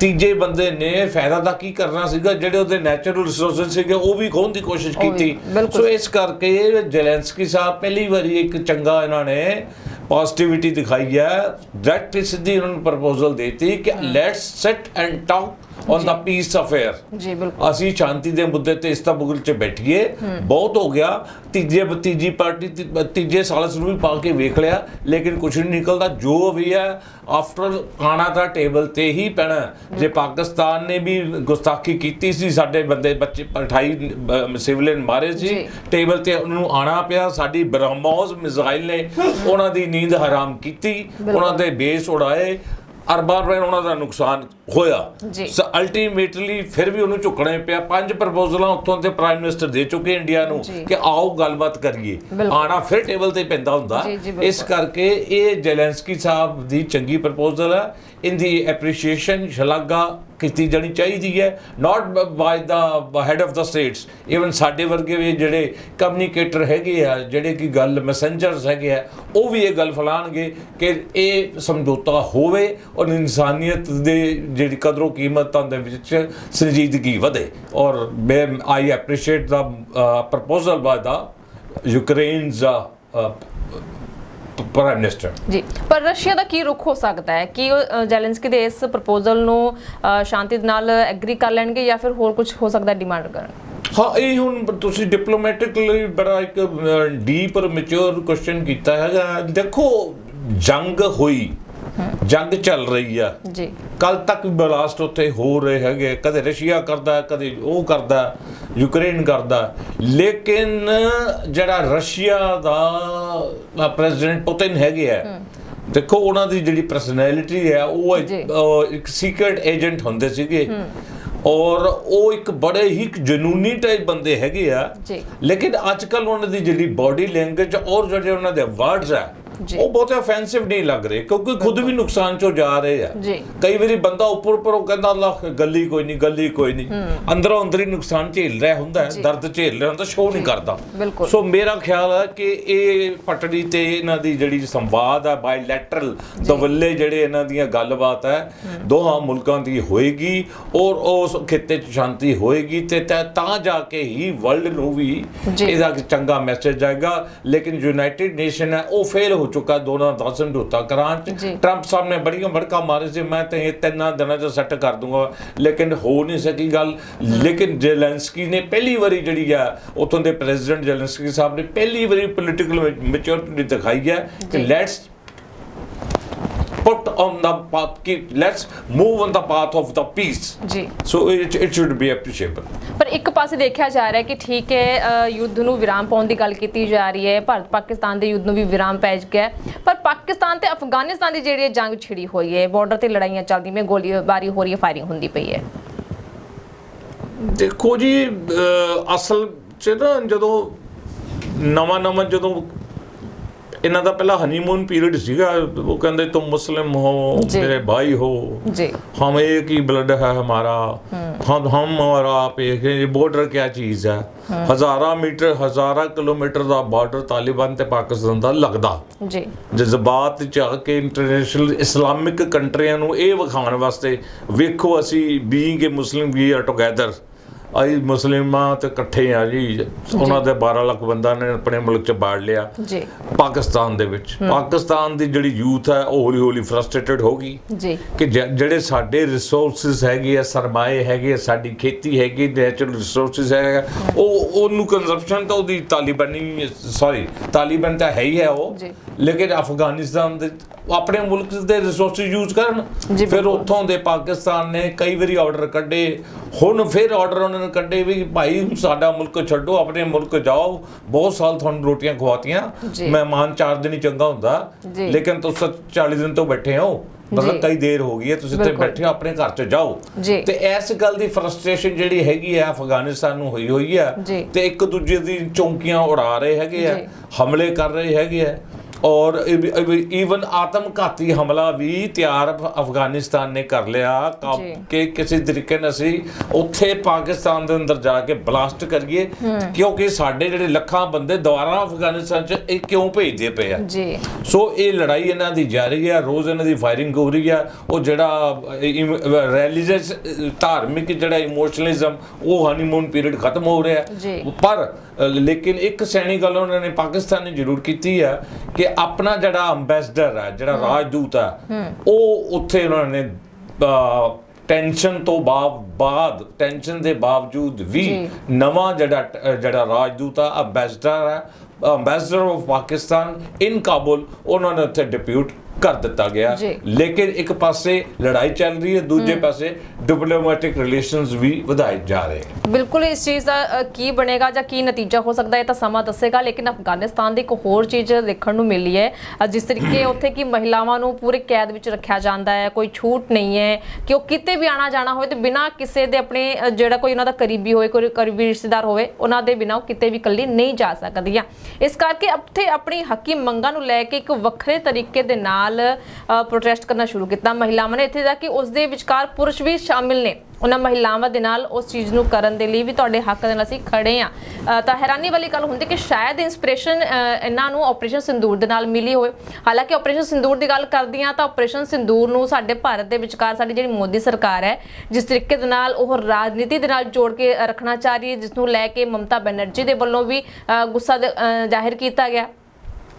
ਤੀਜੇ ਬੰਦੇ ਨੇ ਫਾਇਦਾ ਤਾਂ ਕੀ ਕਰਨਾ ਸੀਗਾ ਜਿਹੜੇ ਉਹਦੇ ਨੈਚੁਰਲ ਰਿਸੋਰਸਸ ਸੀਗੇ ਉਹ ਵੀ ਖੋਹਣ ਦੀ ਕੋਸ਼ਿਸ਼ ਕੀਤੀ। ਸੋ ਇਸ ਕਰਕੇ ਜ਼ੈਲੈਂਸਕੀ ਸਾਹਿਬ ਪਹਿਲੀ ਵਾਰੀ ਇੱਕ ਚੰਗਾ ਇਹਨਾਂ ਨੇ ਪੋਜ਼ਿਟਿਵਿਟੀ ਦਿਖਾਈ ਹੈ। ਡਾਇਰੈਕਟ ਸਿੱਧੀ ਉਹਨਾਂ ਨੂੰ ਪ੍ਰਪੋਜ਼ਲ ਦਿੱਤੀ ਕਿ let's sit and talk on the peace affair ਜੀ ਬਿਲਕੁਲ। ਅਸੀਂ ਸ਼ਾਂਤੀ ਦੇ ਮੁੱਦੇ ਤੇ ਇਸਤਾਂਬੁਲ 'ਚ ਬੈਠੀਏ। ਬਹੁਤ ਹੋ ਗਿਆ। ਤੀਜੇ ਤੀਜੀ ਪਾਰਟੀ ਤੀਜੇ ਸਾਲਸ ਨੂੰ ਵੀ ਪਾ ਕੇ ਵੇਖ ਲਿਆ। ਲੇਕਿਨ ਕੁਝ ਨਹੀਂ ਨਿਕਲਦਾ। ਜੋ ਵੀ ਹੈ ਆਫਟਰ ਆਣਾ ਤਾਂ ਟੇਬਲ ਤੇ ਹੀ ਪੈਣਾ। ਜੇ ਪਾਕਿਸਤਾਨ ਨੇ ਵੀ ਗੁਸਤਾਖੀ ਕੀਤੀ ਸੀ ਸਾਡੇ ਬੰਦੇ ਬੱਚੇ 28 ਸਿਵਲਿਅਨ ਮਾਰੇ ਸੀ। ਟੇਬਲ ਤੇ ਉਹਨਾਂ ਨੂੰ ਆਣਾ ਪਿਆ। ਸਾਡੀ ਬ੍ਰਹਮੋਸ ਮਿਜ਼ਾਈਲ ਨੇ ਉਹਨਾਂ ਦੀ ਨੀਂਦ ਹਰਾਮ ਕੀਤੀ। ਉਹਨਾਂ ਦੇ ਬੇਸ ਉਡਾਏ। ਅਰਬਾਂ ਰੁਪਏ ਉਹਨਾਂ ਦਾ ਨੁਕਸਾਨ ਹੋਇਆ। ਸੋ ਅਲਟੀਮੇਟਲੀ ਫਿਰ ਵੀ ਉਹਨੂੰ ਝੁਕਣਾ ਪਿਆ ਪੰਜ ਪ੍ਰਪੋਜ਼ਲਾਂ ਉੱਥੋਂ ਤੇ ਪ੍ਰਾਈਮ ਮਿਨਿਸਟਰ ਦੇ ਚੁੱਕੇ ਇੰਡੀਆ ਨੂੰ। ਕਿ ਆਓ ਗੱਲਬਾਤ ਕਰੀਏ। ਆਣਾ ਫਿਰ ਟੇਬਲ ਤੇ ਪੈਂਦਾ ਹੁੰਦਾ। ਇਸ ਕਰਕੇ ਇਹ ਜ਼ੈਲੈਂਸਕੀ ਸਾਹਿਬ ਦੀ ਚੰਗੀ ਪ੍ਰਪੋਜ਼ਲ ਹੈ ਇਹਦੀ ਐਪਰੀਸ਼ੀਏਸ਼ਨ ਸ਼ਲਾਘਾ ਕੀਤੀ ਜਾਣੀ ਚਾਹੀਦੀ ਹੈ not by the head of the states even ਸਾਡੇ ਵਰਗੇ ਵੀ ਜਿਹੜੇ ਕਮਿਊਨੀਕੇਟਰ ਹੈਗੇ ਆ, ਜਿਹੜੇ ਕੀ ਗੱਲ ਮੈਸੇਂਜਰਸ ਹੈਗੇ ਆ, ਉਹ ਵੀ ਇਹ ਗੱਲ ਫਲਾਣਗੇ ਕਿ ਇਹ ਸਮਝੌਤਾ ਹੋਵੇ ਔਰ ਇਨਸਾਨੀਅਤ ਦੇ ਜਿਹੜੀ ਕਦਰੋ ਕੀਮਤਾਂ ਦੇ ਵਿੱਚ ਸੰਜੀਦਗੀ ਵਧੇ। ਔਰ ਮੈਂ I appreciate the proposal by the Ukraine's prime minister ਜੀ ਪਰ ਰਸ਼ੀਆ ਦਾ ਕੀ ਰੁਖ ਹੋ ਸਕਦਾ ਹੈ? ਕਿ ਉਹ ਜ਼ੈਲੈਂਸਕੀ ਦੇ ਇਸ ਪ੍ਰਪੋਜ਼ਲ ਨੂੰ ਸ਼ਾਂਤੀ ਦੇ ਨਾਲ ਐਗਰੀ ਕਰ ਲੈਣਗੇ ਜਾਂ ਫਿਰ ਹੋਰ ਕੁਝ ਹੋ ਸਕਦਾ ਡਿਮਾਂਡ ਕਰਨ? ਹਾਂ ਇਹ ਹੁਣ ਤੁਸੀਂ ਡਿਪਲੋਮੈਟਿਕਲੀ ਬੜਾ ਇੱਕ ਡੀਪ ਔਰ ਮੈਚੁਰ ਕੁਐਸਚਨ ਕੀਤਾ ਹੈਗਾ। ਦੇਖੋ ਜੰਗ ਹੋਈ। ਜੰਗ ਚੱਲ ਰਹੀ ਆ। ਜੀ। ਕੱਲ ਤੱਕ ਵੀ ਬਲਾਸਟ ਉੱਥੇ ਹੋ ਰਹੇ ਹੈਗੇ ਕਦੇ ਰਸ਼ੀਆ ਕਰਦਾ ਕਦੇ ਉਹ ਕਰਦਾ ਯੂਕਰੇਨ ਕਰਦਾ। ਲੇਕਿਨ ਜਿਹੜਾ ਰਸ਼ੀਆ ਦਾ ਪ੍ਰੈਜ਼ੀਡੈਂਟ ਪੁਤਿਨ ਹੈਗੇ ਆ ਦੇਖੋ ਉਹਨਾਂ ਦੀ ਜਿਹੜੀ ਪਰਸਨੈਲਿਟੀ ਹੈ ਉਹ। ਇੱਕ- ਸੀਕ੍ਰੀਟ ਏਜੰਟ ਹੁੰਦੇ ਸੀਗੇ। ਔਰ ਉਹ ਇੱਕ ਬੜੇ ਹੀ ਜਨੂਨੀ ਟਾਈਪ ਬੰਦੇ ਹੈਗੇ ਆ। ਜੀ। ਲੇਕਿਨ ਅੱਜ ਕੱਲ ਉਹਨਾਂ ਦੀ ਜਿਹੜੀ ਬਾਡੀ ਲੈਂਗੁਏਜ ਔਰ ਜਿਹੜੇ ਉਹਨਾਂ ਦੇ ਵਰਡਸ ਆ। ਉਹ ਬਹੁਤ ਅਫੈਂਸਿਵ ਨਹੀਂ ਲੱਗ ਰਹੇ ਕਿਉਂਕਿ ਖੁਦ ਵੀ ਨੁਕਸਾਨ ਚੋਂ ਜਾ ਰਹੇ ਆ। ਜੀ। ਕਈ ਵਾਰੀ ਬੰਦਾ ਉੱਪਰ ਉੱਪਰੋਂ ਕਹਿੰਦਾ ਅੱਲਾ ਗੱਲੀ ਕੋਈ ਨਹੀਂ ਗੱਲੀ ਕੋਈ ਨਹੀਂ। ਅੰਦਰੋਂ ਅੰਦਰ ਹੀ ਨੁਕਸਾਨ ਝੇਲ ਰਿਹਾ ਹੁੰਦਾ ਹੈ ਦਰਦ ਝੇਲ ਰਿਹਾ ਹੁੰਦਾ ਸ਼ੋਅ ਨਹੀਂ ਕਰਦਾ। ਸੋ ਮੇਰਾ ਖਿਆਲ ਹੈ ਕਿ ਇਹ ਪਟੜੀ ਤੇ ਇਹਨਾਂ ਦੀ ਜਿਹੜੀ ਸੰਵਾਦ ਹੈ ਬਾਇਲੈਟਰਲ ਦਵੱਲੇ ਜਿਹੜੇ ਇਹਨਾਂ ਦੀਆਂ ਗੱਲਬਾਤ ਹੈ। ਦੋਹਾਂ ਮੁਲਕਾਂ ਦੀ ਹੋਏਗੀ ਔਰ ਉਸ ਖਿੱਤੇ 'ਚ ਸ਼ਾਂਤੀ ਹੋਏਗੀ ਤੇ ਤਾਂ- ਜਾ ਕੇ ਹੀ ਵਰਲਡ ਨੂੰ ਵੀ। ਇਹਦਾ ਚੰਗਾ ਮੈਸੇਜ ਜਾਏਗਾ ਲੇਕਿਨ ਯੂਨਾਈਟਿਡ ਨੇਸ਼ਨ ਹੈ ਉਹ ਫੇਲ ਹੋ ਚੁੱਕਾ ਦੋਨਾਂ ਦਾ ਸਮਝੌਤਾ ਕਰਾਂ ਚ। ਟਰੰਪ ਸਾਹਿਬ ਨੇ ਬੜੀਆਂ ਬੜਕਾ ਮਾਰੇ ਸੀ ਮੈਂ ਤੇ ਇਹ ਤਿੰਨਾਂ ਦਿਨਾਂ ਚ ਸੈੱਟ ਕਰ ਦੂੰਗਾ ਲੇਕਿਨ ਹੋ ਨਹੀਂ ਸਕੀ ਗੱਲ ਲੇਕਿਨ ਜ਼ੈਲੈਂਸਕੀ ਨੇ ਪਹਿਲੀ ਵਾਰੀ ਜਿਹੜੀ ਆ ਉਥੋਂ ਦੇ ਪ੍ਰੈਜ਼ੀਡੈਂਟ ਜ਼ੈਲੈਂਸਕੀ ਸਾਹਿਬ ਨੇ ਪਹਿਲੀ ਵਾਰੀ ਪੋਲੀਟੀਕਲ ਮੈਚੁਰਿਟੀ ਦਿਖਾਈ ਹੈ ਕਿ। Let's put on the path keep let's move on the path of the peace. ਜੀ so it, it should be appreciable. ਪਰ ਇੱਕ ਪਾਸੇ ਦੇਖਿਆ ਜਾ ਰਿਹਾ ਹੈ ਕਿ ਠੀਕ ਹੈ ਅ, ਯੁੱਧ ਨੂੰ ਵਿਰਾਮ ਪਾਉਣ ਦੀ ਗੱਲ ਕੀਤੀ ਜਾ ਰਹੀ ਹੈ ਭਾਰਤ ਪਾਕਿਸਤਾਨ ਦੇ ਯੁੱਧ ਨੂੰ ਵੀ ਵਿਰਾਮ ਪੈ ਗਿਆ ਹੈ। ਪਰ ਪਾਕਿਸਤਾਨ ਤੇ ਅਫਗਾਨਿਸਤਾਨ ਦੀ ਜਿਹੜੀ ਇਹ ਜੰਗ ਛਿੜੀ ਹੋਈ ਹੈ ਬਾਰਡਰ ਤੇ ਲੜਾਈਆਂ ਚੱਲਦੀਆਂ ਪਈਆਂ ਗੋਲੀਬਾਰੀ ਹੋ ਰਹੀ ਹੈ ਫਾਇਰਿੰਗ ਹੁੰਦੀ ਪਈ ਹੈ ਦੇਖੋ ਜੀ ਅਹ ਅਸਲ ਚ ਨਾ ਜਦੋਂ ਨਵਾਂ ਨਵਾਂ ਜਦੋਂ ਇਹਨਾਂ ਦਾ ਪਹਿਲਾ ਹਨੀਮੂਨ ਪੀਰੀਅਡ ਸੀਗਾ। ਉਹ ਕਹਿੰਦੇ ਤੁਮ ਮੁਸਲਮ ਹੋ ਮੇਰੇ ਭਾਈ ਹੋ। ਜੀ। ਹਮ ਇੱਕ ਹੀ ਬਲੱਡ ਹੈ ਹਮਾਰਾ? ਹਮ ਹਮ ਔਰ ਆਪ ਇੱਕ ਇਹ ਬਾਰਡਰ ਕਿਆ ਚੀਜ਼ ਹੈ? ਹਜ਼ਾਰਾਂ ਮੀਟਰ ਹਜ਼ਾਰਾਂ ਕਿਲੋਮੀਟਰ ਦਾ ਬਾਰਡਰ ਤਾਲਿਬਾਨ ਤੇ ਪਾਕਿਸਤਾਨ ਦਾ ਲੱਗਦਾ। ਜੀ। ਜਜ਼ਬਾਤ ਚ ਆ ਕੇ ਇੰਟਰਨੈਸ਼ਨਲ ਇਸਲਾਮਿਕ ਕੰਟਰੀਆਂ ਨੂੰ ਇਹ ਵਿਖਾਉਣ ਵਾਸਤੇ ਵੇਖੋ ਅਸੀਂ being a Muslim we are together ਅਸੀਂ ਮੁਸਲਿਮਾਂ ਤੇ ਇਕੱਠੇ ਆ ਜੀ। ਉਹਨਾਂ ਦੇ 12 ਲੱਖ ਬੰਦਾ ਨੇ ਆਪਣੇ ਮੁਲਕ ਚ ਬਾੜ ਲਿਆ। ਜੀ। ਪਾਕਿਸਤਾਨ ਦੇ ਵਿੱਚ। ਪਾਕਿਸਤਾਨ ਦੀ ਜਿਹੜੀ ਯੂਥ ਹੈ ਉਹ ਹੌਲੀ ਹੌਲੀ ਫਰਸਟ੍ਰੇਟਡ ਹੋ ਗਈ। ਜੀ। ਕਿ ਜਿਹੜੇ ਸਾਡੇ ਰਿਸੋਰਸਸ ਹੈਗੇ ਆ ਸਰਮਾਏ ਹੈਗੇ ਆ ਸਾਡੀ ਖੇਤੀ ਹੈਗੀ ਨੈਚੁਰਲ ਰਿਸੋਰਸਸ ਹੈਗਾ ਉਹ ਉਹਨੂੰ ਕੰਜ਼ੰਪਸ਼ਨ ਤਾਂ ਉਹਦੀ ਤਾਲਿਬਾਨੀ ਸੌਰੀ ਤਾਲਿਬਾਨ ਤਾਂ ਹੈ ਹੀ ਹੈ ਉਹ। ਲੇਕਿਨ ਅਫਗਾਨਿਸਤਾਨ ਦੇ ਆਪਣੇ ਮੁਲਕ ਦੇ ਰਿਸੋਰਸਸ ਯੂਜ਼ ਕਰਨ। ਫਿਰ। ਉੱਥੋਂ ਦੇ ਪਾਕਿਸਤਾਨ ਨੇ ਕਈ ਵਾਰੀ ਆਰਡਰ ਕੱਢੇ। ਹੁਣ ਫਿਰ ਆਰਡਰ ਉਹਨਾਂ ਨੇ ਕੱਢੇ ਵੀ ਭਾਈ ਸਾਡਾ ਮੁਲਕ ਛੱਡੋ ਆਪਣੇ ਮੁਲਕ ਜਾਓ ਬਹੁਤ ਸਾਲ ਤੁਹਾਨੂੰ ਰੋਟੀਆਂ ਖਵਾਤੀਆਂ। ਮਹਿਮਾਨ ਚਾਰ ਦਿਨ ਹੀ ਚੰਗਾ ਹੁੰਦਾ। ਲੇਕਿਨ ਤੁਸੀਂ 40 ਦਿਨ ਤੋਂ ਬੈਠੇ ਹੋ। ਮਤਲਬ ਕਈ ਦੇਰ ਹੋ ਗਈ ਹੈ ਤੁਸੀਂ ਤੇ। ਬੈਠੇ ਹੋ ਆਪਣੇ ਘਰ 'ਚ ਜਾਓ। ਤੇ ਇਸ ਗੱਲ ਦੀ ਫਰਸਟ੍ਰੇਸ਼ਨ ਜਿਹੜੀ ਹੈਗੀ ਆ ਅਫਗਾਨਿਸਤਾਨ ਨੂੰ ਹੋਈ ਹੋਈ ਆ ਜੀ। ਤੇ ਇੱਕ ਦੂਜੇ ਦੀ ਚੌਂਕੀਆਂ ਉਡਾ ਰਹੇ ਹੈਗੇ ਆ। ਹਮਲੇ ਕਰ ਰਹੇ ਹੈਗੇ ਆ ਔਰ ਈਵਨ ਆਤਮਘਾਤੀ ਹਮਲਾ ਵੀ ਤਿਆਰ ਅਫ- ਅਫਗਾਨਿਸਤਾਨ ਨੇ ਕਰ ਲਿਆ ਕਾ- ਕਿਸੇ ਤਰੀਕੇ ਨਾਲ ਅਸੀਂ ਉੱਥੇ ਪਾਕਿਸਤਾਨ ਦੇ ਅੰਦਰ ਜਾ ਕੇ ਬਲਾਸਟ ਕਰੀਏ ਕਿਉਂਕਿ ਸਾਡੇ ਜਿਹੜੇ ਲੱਖਾਂ ਬੰਦੇ ਦੁਬਾਰਾ ਅਫਗਾਨਿਸਤਾਨ 'ਚ ਇਹ ਕਿਉਂ ਭੇਜਦੇ ਪਏ ਆ? ਜੀ। ਸੋ ਇਹ ਲੜਾਈ ਇਹਨਾਂ ਦੀ ਜਾਰੀ ਹੈ ਰੋਜ਼ ਇਹਨਾਂ ਦੀ ਫਾਇਰਿੰਗ ਹੋ ਰਹੀ ਹੈ ਉਹ ਜਿਹੜਾ ਰਿਲੀਜੀਅਸ ਧਾਰਮਿਕ ਜਿਹੜਾ ਇਮੋਸ਼ਨਲਿਜ਼ਮ ਉਹ ਹਨੀਮੂਨ ਪੀਰੀਅਡ ਖਤਮ ਹੋ ਰਿਹਾ। ਪਰ ਲੇਕਿਨ ਇੱਕ ਸੈਣੀ ਗੱਲ ਉਹਨਾਂ ਨੇ ਪਾਕਿਸਤਾਨ ਨੇ ਜ਼ਰੂਰ ਕੀਤੀ ਹੈ ਕਿ ਆਪਣਾ ਜਿਹੜਾ ਅੰਬੈਸਡਰ ਹੈ ਜਿਹੜਾ ਰਾਜਦੂਤ ਹੈ ਉਹ ਉੱਥੇ ਉਹਨਾਂ ਨੇ ਟੈਨਸ਼ਨ ਤੋਂ ਬਾਅਦ ਟੈਨਸ਼ਨ ਦੇ ਬਾਵਜੂਦ ਵੀ। ਨਵਾਂ ਜਿਹੜਾ ਜਿਹੜਾ ਰਾਜਦੂਤ ਆ ਅੰਬੈਸਡਰ ਹੈ ambassador of Pakistan in Kabul ਉਹਨਾਂ ਨੇ ਉੱਥੇ ਡਿਪਿਊਟ ਕਰ ਦਿੱਤਾ ਗਿਆ। ਲੇਕਿਨ ਇੱਕ ਪਾਸੇ ਲੜਾਈ ਚੱਲ ਰਹੀ ਹੈ ਦੂਜੇ ਪਾਸੇ ਡਿਪਲੋਮੈਟਿਕ ਰਿਲੇਸ਼ਨਸ ਵੀ ਵਧਾਏ ਜਾ ਰਹੇ ਬਿਲਕੁਲ ਇਸ ਚੀਜ਼ ਦਾ ਕੀ ਬਣੇਗਾ ਜਾਂ ਕੀ ਨਤੀਜਾ ਹੋ ਸਕਦਾ ਹੈ ਤਾਂ ਸਮਾਂ ਦੱਸੇਗਾ ਲੇਕਿਨ ਅਫਗਾਨਿਸਤਾਨ ਦੀ ਇੱਕ ਹੋਰ ਚੀਜ਼ ਦੇਖਣ ਨੂੰ ਮਿਲੀ ਹੈ। ਜਿਸ ਤਰੀਕੇ ਉੱਥੇ ਕਿ ਮਹਿਲਾਵਾਂ ਨੂੰ ਪੂਰੇ ਕੈਦ ਵਿੱਚ ਰੱਖਿਆ ਜਾਂਦਾ ਹੈ ਕੋਈ ਛੂਟ ਨਹੀਂ ਹੈ ਕਿ ਉਹ ਕਿਤੇ ਵੀ ਆਣਾ ਜਾਣਾ ਹੋਵੇ ਤੇ ਬਿਨਾਂ ਕਿਸੇ ਦੇ ਆਪਣੇ ਜਿਹੜਾ ਕੋਈ ਉਹਨਾਂ ਦਾ ਕਰੀਬੀ ਹੋਵੇ ਕੋਈ ਕਰੀਬੀ ਰਿਸ਼ਤੇਦਾਰ ਹੋਵੇ ਉਹਨਾਂ ਦੇ ਬਿਨਾਂ ਉਹ ਕਿਤੇ ਵੀ ਇਕੱਲੀ ਨਹੀਂ ਜਾ ਸਕਦੀਆਂ। ਇਸ ਕਰਕੇ ਉੱਥੇ ਆਪਣੀ ਹੱਕੀ ਮੰਗਾਂ ਨੂੰ ਲੈ ਕੇ ਇੱਕ ਵੱਖਰੇ ਤਰੀਕੇ ਦੇ ਨਾਲ ਪ੍ਰੋਟੈਸਟ ਕਰਨਾ ਸ਼ੁਰੂ ਕੀਤਾ। ਮਹਿਲਾਵਾਂ ਨੇ ਇੱਥੇ ਜਾ ਕਿ ਉਸ ਦੇ ਵਿਚਕਾਰ ਪੁਰਸ਼ ਵੀ ਸ਼ਾਮਿਲ ਨੇ। ਉਹਨਾਂ ਮਹਿਲਾਵਾਂ ਦੇ ਨਾਲ ਉਸ ਚੀਜ਼ ਨੂੰ ਕਰਨ ਦੇ ਲਈ ਵੀ ਤੁਹਾਡੇ ਹੱਕ ਦੇ ਨਾਲ ਅਸੀਂ ਖੜੇ ਆ ਤਾਂ ਹੈਰਾਨੀ ਵਾਲੀ ਗੱਲ ਹੁੰਦੀ ਕਿ ਸ਼ਾਇਦ ਇਨਸਪੀਰੇਸ਼ਨ ਇਹਨਾਂ ਨੂੰ ਆਪਰੇਸ਼ਨ ਸਿੰਦੂਰ ਦੇ ਨਾਲ ਮਿਲੀ ਹੋਵੇ। ਹਾਲਾਂਕਿ ਆਪਰੇਸ਼ਨ ਸਿੰਦੂਰ ਦੀ ਗੱਲ ਕਰਦੀ ਆ ਤਾਂ ਆਪਰੇਸ਼ਨ ਸਿੰਦੂਰ ਨੂੰ ਸਾਡੇ ਭਾਰਤ ਦੇ ਵਿਚਕਾਰ ਸਾਡੀ ਜਿਹੜੀ ਮੋਦੀ ਸਰਕਾਰ ਹੈ, ਜਿਸ ਤਰੀਕੇ ਦੇ ਨਾਲ ਉਹ ਰਾਜਨੀਤੀ ਦੇ ਨਾਲ ਜੋੜ ਕੇ ਰੱਖਣਾ ਚਾਹ ਰਹੀ ਹੈ, ਜਿਸ ਨੂੰ ਲੈ ਕੇ ਮਮਤਾ ਬੈਨਰਜੀ ਦੇ ਵੱਲੋਂ ਵੀ ਗੁੱਸਾ ਜ਼ਾਹਿਰ ਕੀਤਾ ਗਿਆ।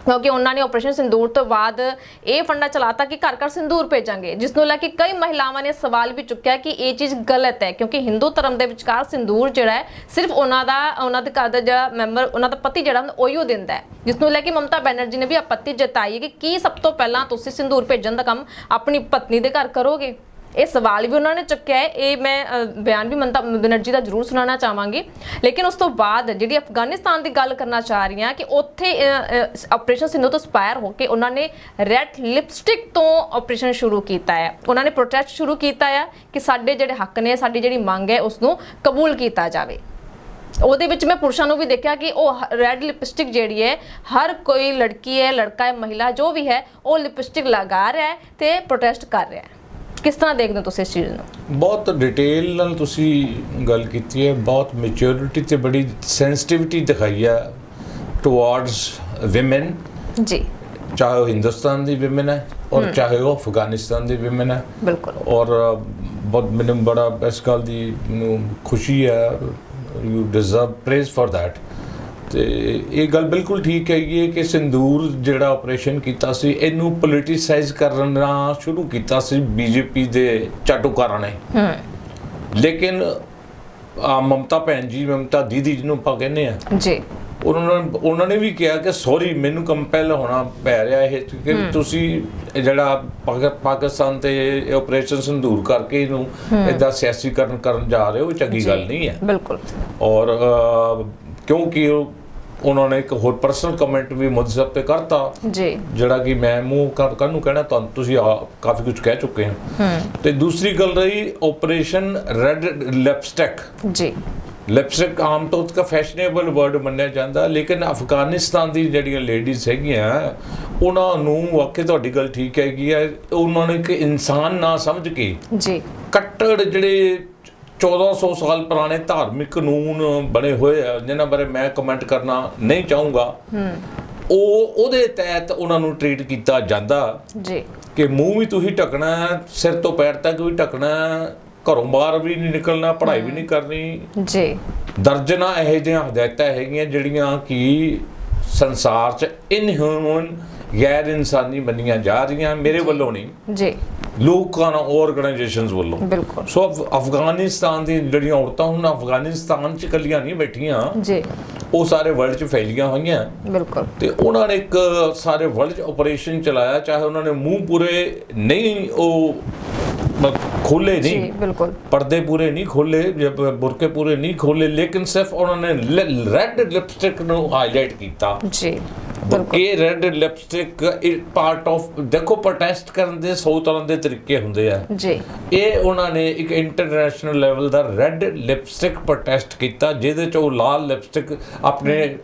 ਕਿਉਂਕਿ ਉਹਨਾਂ ਨੇ ਆਪਰੇਸ਼ਨ ਸਿੰਦੂਰ ਤੋਂ ਬਾਅਦ ਇਹ ਫੰਡਾ ਚਲਾਤਾ ਕਿ ਘਰ ਘਰ ਸਿੰਦੂਰ ਭੇਜਾਂਗੇ ਜਿਸ ਨੂੰ ਲੈ ਕੇ ਕਈ ਮਹਿਲਾਵਾਂ ਨੇ ਸਵਾਲ ਵੀ ਚੁੱਕਿਆ ਕਿ ਇਹ ਚੀਜ਼ ਗਲਤ ਹੈ, ਕਿਉਂਕਿ ਹਿੰਦੂ ਧਰਮ ਦੇ ਵਿਚਕਾਰ ਸਿੰਦੂਰ ਜਿਹੜਾ ਹੈ, ਸਿਰਫ ਉਹਨਾਂ ਦਾ, ਉਹਨਾਂ ਦੇ ਘਰ ਦਾ ਜਿਹੜਾ ਮੈਂਬਰ, ਉਹਨਾਂ ਦਾ ਪਤੀ ਜਿਹੜਾ ਹੁੰਦਾ, ਉਹੀ ਉਹ ਦਿੰਦਾ ਹੈ। ਜਿਸ ਨੂੰ ਲੈ ਕੇ ਮਮਤਾ ਬੈਨਰਜੀ ਨੇ ਵੀ ਆਪੱਤੀ ਜਤਾਈ ਹੈ ਕਿ ਕੀ ਸਭ ਤੋਂ ਪਹਿਲਾਂ ਤੁਸੀਂ ਸਿੰਦੂਰ ਭੇਜਣ ਦਾ ਕੰਮ ਆਪਣੀ ਪਤਨੀ ਦੇ ਘਰ ਕਰੋਗੇ? ਇਹ ਸਵਾਲ ਵੀ ਉਹਨਾਂ ਨੇ ਚੁੱਕਿਆ ਹੈ। ਇਹ ਮੈਂ ਬਿਆਨ ਵੀ ਮਮਤਾ ਬੈਨਰਜੀ ਦਾ ਜ਼ਰੂਰ ਸੁਣਾਉਣਾ ਚਾਹਾਂਗੀ। ਲੇਕਿਨ ਉਸ ਤੋਂ ਬਾਅਦ ਜਿਹੜੀ ਅਫਗਾਨਿਸਤਾਨ ਦੀ ਗੱਲ ਕਰਨਾ ਚਾਹ ਰਹੀ ਹਾਂ ਕਿ ਉੱਥੇ ਆਪਰੇਸ਼ਨ ਸਿੰਧੂ ਤੋਂ ਸਪਾਇਰ ਹੋ ਕੇ ਉਹਨਾਂ ਨੇ ਰੈੱਡ ਲਿਪਸਟਿਕ ਤੋਂ ਆਪਰੇਸ਼ਨ ਸ਼ੁਰੂ ਕੀਤਾ ਹੈ। ਉਹਨਾਂ ਨੇ ਪ੍ਰੋਟੈਸਟ ਸ਼ੁਰੂ ਕੀਤਾ ਹੈ ਕਿ ਸਾਡੇ ਜਿਹੜੇ ਹੱਕ ਨੇ, ਸਾਡੀ ਜਿਹੜੀ ਮੰਗ ਹੈ ਉਸ ਨੂੰ ਕਬੂਲ ਕੀਤਾ ਜਾਵੇ। ਉਹਦੇ ਵਿੱਚ ਮੈਂ ਪੁਰਸ਼ਾਂ ਨੂੰ ਵੀ ਦੇਖਿਆ ਕਿ ਉਹ ਰੈੱਡ ਲਿਪਸਟਿਕ ਜਿਹੜੀ ਹੈ, ਹਰ ਕੋਈ ਲੜਕੀ ਹੈ, ਲੜਕਾ ਹੈ, ਮਹਿਲਾ, ਜੋ ਵੀ ਹੈ, ਉਹ ਲਿਪਸਟਿਕ ਲਗਾ ਰਿਹਾ ਹੈ ਤੇ ਪ੍ਰੋਟੈਸਟ ਕਰ ਰਿਹਾ ਹੈ। ਕਿਸ ਤਰ੍ਹਾਂ ਦੇਖਦੇ ਹੋ ਤੁਸੀਂ ਇਸ ਚੀਜ਼ ਨੂੰ? ਬਹੁਤ ਡਿਟੇਲ ਨਾਲ ਤੁਸੀਂ ਗੱਲ ਕੀਤੀ ਹੈ ਬਹੁਤ ਮੈਚੁਰਿਟੀ ਤੇ ਬੜੀ ਸੈਂਸਿਟੀਵਿਟੀ ਦਿਖਾਈ ਆ ਟੁਵਾਰਡਸ ਔਮਨ ਜੀ। ਚਾਹੇ ਉਹ ਹਿੰਦੁਸਤਾਨ ਦੀ ਔਮਨ ਹੈ ਔਰ ਚਾਹੇ ਉਹ ਅਫਗਾਨਿਸਤਾਨ ਦੀ ਔਮਨ ਹੈ। ਬਿਲਕੁਲ। ਔਰ ਬਹੁਤ ਮੈਨੂੰ ਬੜਾ ਇਸ ਗੱਲ ਦੀ ਮੈਨੂੰ ਖੁਸ਼ੀ ਹੈ you deserve praise for that ਤੇ ਇਹ ਗੱਲ ਬਿਲਕੁਲ ਠੀਕ ਹੈਗੀ ਹੈ ਕਿ ਸਿੰਦੂਰ ਜਿਹੜਾ ਆਪਰੇਸ਼ਨ ਕੀਤਾ ਸੀ ਇਹਨੂੰ ਪੋਲਿਟਿਸਾਈਜ਼ ਕਰਨਾ ਸ਼ੁਰੂ ਕੀਤਾ ਸੀ ਬੀਜੇਪੀ ਦੇ ਚਾਟੂਕਾਰਾਂ ਨੇ। ਹੂੰ। ਲੇਕਿਨ ਆ ਮਮਤਾ ਭੈਣ ਜੀ ਮਮਤਾ ਦੀਦੀ ਜਿਹਨੂੰ ਆਪਾਂ ਕਹਿੰਦੇ ਆ ਜੀ। ਉਹਨਾਂ ਨੇ ਉਹਨਾਂ ਨੇ ਵੀ ਕਿਹਾ ਕਿ ਸੌਰੀ ਮੈਨੂੰ ਕੰਪੈਲ ਹੋਣਾ ਪੈ ਰਿਹਾ ਇਹ ਕਿ ਤੁਸੀਂ ਇਹ ਜਿਹੜਾ ਪਾਕ- ਪਾਕਿਸਤਾਨ ਤੇ ਆਪਰੇਸ਼ਨ ਸੰਦੂਰ ਕਰਕੇ ਇਹਨੂੰ ਇਦਾਂ ਸਿਆਸੀਕਰਨ ਕਰਨ ਜਾ ਰਹੇ ਹੋ ਇਹ ਚੰਗੀ ਗੱਲ ਨਹੀਂ ਹੈ। ਬਿਲਕੁਲ। ਔਰ ਅ, ਕਿਉਂਕਿ ਉਹ ਉਹਨਾਂ ਨੇ ਇੱਕ ਹੋਰ ਪਰਸਨਲ ਕਮੈਂਟ ਵੀ ਮੁੱਦੇ ਸਾਹਿਬ ਤੇ ਕਰਤਾ। ਜੀ। ਜਿਹੜਾ ਕਿ ਮੈਂ ਮੂੰਹ ਕਰ ਨੂੰ ਕਹਿਣਾ ਤੁਹਾਨੂੰ ਤੁਸੀਂ ਕਾਫੀ ਕੁਝ ਕਹਿ ਚੁੱਕੇ ਹੋ। ਤੇ ਦੂਸਰੀ ਗੱਲ ਰਹੀ ਆਪਰੇਸ਼ਨ ਰੈੱਡ ਲਿਪਸਟਿਕ ਜੀ। ਲਿਪਸਟਿਕ ਆਮ ਤੌਰ ਤੇ ਫੈਸ਼ਨੇਬਲ ਵਰਡ ਮੰਨਿਆ ਜਾਂਦਾ ਲੇਕਿਨ ਅਫਗਾਨਿਸਤਾਨ ਦੀ ਜਿਹੜੀਆਂ ਲੇਡੀਜ਼ ਹੈਗੀਆਂ ਉਹਨਾਂ ਨੂੰ ਵਾਕਈ ਤੁਹਾਡੀ ਗੱਲ ਠੀਕ ਹੈਗੀ ਹੈ। ਉਹਨਾਂ ਨੇ ਇੱਕ ਇਨਸਾਨ ਨਾ ਸਮਝ ਕੇ ਜੀ। ਕੱਟੜ ਜਿਹੜੇ 1400 ਸਾਲ ਪੁਰਾਣੇ ਧਾਰਮਿਕ ਕਾਨੂੰਨ ਬਣੇ ਹੋਏ ਆ ਜਿਨ੍ਹਾਂ ਬਾਰੇ ਮੈਂ ਕਮੈਂਟ ਕਰਨਾ ਨਹੀਂ ਚਾਹੂੰਗਾ। ਉਹ ਉਹਦੇ ਤਹਿਤ ਉਹਨਾਂ ਨੂੰ ਟ੍ਰੀਟ ਕੀਤਾ ਜਾਂਦਾ। ਜੀ। ਕਿ ਮੂੰਹ ਵੀ ਤੁਸੀਂ ਢੱਕਣਾ ਸਿਰ ਤੋਂ ਪੈਰ ਤੱਕ ਵੀ ਢੱਕਣਾ ਘਰੋਂ ਬਾਹਰ ਵੀ ਨਹੀਂ ਨਿਕਲਣਾ ਪੜ੍ਹਾਈ ਵੀ ਨਹੀਂ ਕਰਨੀ। ਜੀ। ਦਰਜਨਾ ਇਹੋ ਜਿਹੀਆਂ ਹਦਾਇਤਾਂ ਹੈਗੀਆਂ ਜਿਹੜੀਆਂ ਕਿ ਸੰਸਾਰ 'ਚ ਇਨਹਿਊਮਨ ਗੈਰ ਇਨਸਾਨੀ ਮੰਨੀਆਂ ਜਾ ਰਹੀਆਂ ਮੇਰੇ ਵੱਲੋਂ ਨਹੀਂ। ਜੀ। ਲੋਕਾਂ ਆਰਗੇਨਾਈਜੇਸ਼ਨਸ ਵੱਲੋਂ। ਬਿਲਕੁਲ। ਸੋ ਅਫਗਾਨਿਸਤਾਨ ਦੀ ਜਿਹੜੀਆਂ ਔਰਤਾਂ ਹੁਣ ਅਫਗਾਨਿਸਤਾਨ 'ਚ ਕੱਲੀਆਂ ਨਹੀਂ ਬੈਠੀਆਂ ਜੀ। ਉਹ ਸਾਰੇ ਵਰਲਡ 'ਚ ਫੈਲੀਆਂ ਹੋਈਆਂ। ਬਿਲਕੁਲ। ਤੇ ਉਹਨਾਂ ਨੇ ਇੱਕ ਸਾਰੇ ਵਰਲਡ 'ਚ ਆਪਰੇਸ਼ਨ ਚਲਾਇਆ ਚਾਹੇ ਉਹਨਾਂ ਨੇ ਮੂੰਹ ਪੂਰੇ ਨਹੀਂ ਉਹ ਖੋਲੇ ਨਹੀਂ ਜੀ ਬਿਲਕੁਲ। ਪਰਦੇ ਪੂਰੇ ਨਹੀਂ ਖੋਲੇ ਬੁਰਕੇ ਪੂਰੇ ਨਹੀਂ ਖੋਲੇ ਲੇਕਿਨ ਸਿਰਫ ਉਹਨਾਂ ਨੇ ਰੈੱਡ ਲਿਪਸਟਿਕ ਨੂੰ ਹਾਈਲਾਈਟ ਕੀਤਾ। ਜੀ। ਇਹ ਰੈਡ ਲਿਪਸਟਿਕ ਪਾਰਟ ਆਫ ਦੇਖੋ ਪ੍ਰੋਟੈਸਟ ਕਰਨ ਦੇ 100 ਤਰ੍ਹਾਂ ਦੇ ਤਰੀਕੇ ਹੁੰਦੇ ਆ। ਜੀ। ਇਹ ਉਹਨਾਂ ਨੇ ਇੱਕ ਇੰਟਰਨੈਸ਼ਨਲ ਲੈਵਲ ਦਾ ਰੈੱਡ ਲਿਪਸਟਿਕ ਪ੍ਰੋਟੈਸਟ ਕੀਤਾ ਜਿਹਦੇ ਚ ਉਹ ਲਾਲ ਲਿਪਸਟਿਕ ਆਪਣੇ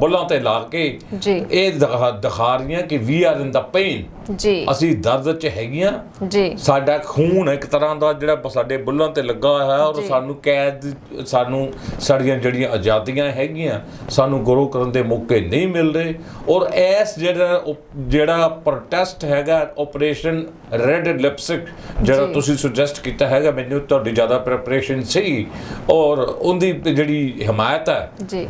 ਬੁੱਲਾਂ ਤੇ ਲਾ ਕੇ ਜੀ। ਇਹ ਦਿਖਾ ਰਹੀਆਂ ਕਿ ਵੀ ਆਰ ਇਨ ਦਾ ਪੇਨ ਜੀ। ਅਸੀਂ ਦਰਦ ਚ ਹੈਗੀਆਂ। ਜੀ। ਸਾਡਾ ਖੂਨ ਇੱਕ ਤਰ੍ਹਾਂ ਦਾ ਜਿਹੜਾ ਸਾਡੇ ਬੁੱਲਾਂ ਤੇ ਲੱਗਾ ਹੋਇਆ ਹੈ ਔਰ। ਸਾਨੂੰ ਕੈਦ ਸਾਨੂੰ ਸਾਡੀਆਂ ਜਿਹੜੀਆਂ ਆਜ਼ਾਦੀਆਂ ਹੈਗੀਆਂ ਸਾਨੂੰ ਗਰੋ ਕਰਨ ਦੇ ਮੌਕੇ ਨਹੀਂ ਮਿਲ ਰਹੇ। ਔਰ ਇਸ ਜਿਹੜਾ ਜਿਹੜਾ ਪ੍ਰੋਟੈਸਟ ਹੈਗਾ ਆਪਰੇਸ਼ਨ ਰੈੱਡ ਲਿਪਸਟਿਕ ਜਿਹੜਾ। ਤੁਸੀਂ ਸੁਜੈਸਟ ਕੀਤਾ ਹੈਗਾ ਮੈਨੂੰ ਤੁਹਾਡੀ ਜ਼ਿਆਦਾ ਪ੍ਰੈਪਰੇਸ਼ਨ ਸੀ ਔਰ ਉਹਦੀ ਜਿਹੜੀ ਹਮਾਇਤ ਹੈ ਜੀ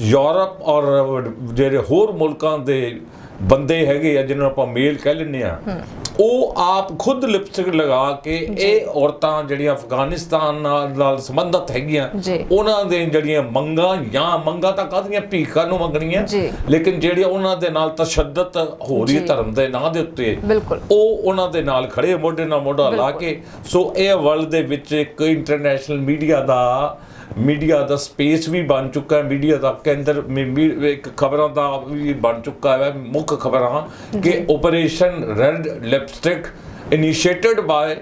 ਯੂਰਪ ਔਰ ਜਿਹੜੇ ਹੋਰ ਮੁਲਕਾਂ ਦੇ ਬੰਦੇ ਹੈਗੇ ਆ ਜਿਹਨਾਂ ਆਪਾਂ ਮੇਲ ਕਹਿ ਲੈਂਦੇ ਆ ਉਹ ਆਪ ਖੁਦ ਲਿਪਸਟਿਕ ਲਗਾ ਕੇ ਇਹ ਔਰਤਾਂ ਜਿਹੜੀਆਂ ਅਫਗਾਨਿਸਤਾਨ ਨਾਲ ਸੰਬੰਧਤ ਹੈਗੀਆਂ। ਉਹਨਾਂ ਦੇ ਜਿਹੜੀਆਂ ਮੰਗਾਂ ਜਾਂ ਮੰਗਾਂ ਤਾਂ ਕਾਹਦੀਆਂ ਭੀਖਾਂ ਨੂੰ ਮੰਗਣੀਆਂ। ਲੇਕਿਨ ਜਿਹੜੀਆਂ ਉਹਨਾਂ ਦੇ ਨਾਲ ਤਸ਼ੱਦਦ ਹੋ ਰਹੀ। ਧਰਮ ਦੇ ਨਾਂ ਦੇ ਉੱਤੇ ਉਹ ਉਹਨਾਂ ਦੇ ਨਾਲ ਖੜੇ ਮੋਢੇ ਨਾਲ ਮੋਢਾ ਲਾ। ਕੇ ਸੋ ਇਹ ਵਰਲਡ ਦੇ ਵਿੱਚ ਇੱਕ ਇੰਟਰਨੈਸ਼ਨਲ ਮੀਡੀਆ ਦਾ ਮੀਡੀਆ ਦਾ ਸਪੇਸ ਵੀ ਬਣ ਚੁੱਕਾ ਹੈ। ਮੀਡੀਆ ਦਾ ਕੇਂਦਰ ਇੱਕ ਖਬਰਾਂ ਦਾ ਵੀ ਬਣ ਚੁੱਕਾ ਹੈ। ਮੁੱਖ ਖਬਰਾਂ ਕਿ operation red lipstick initiated by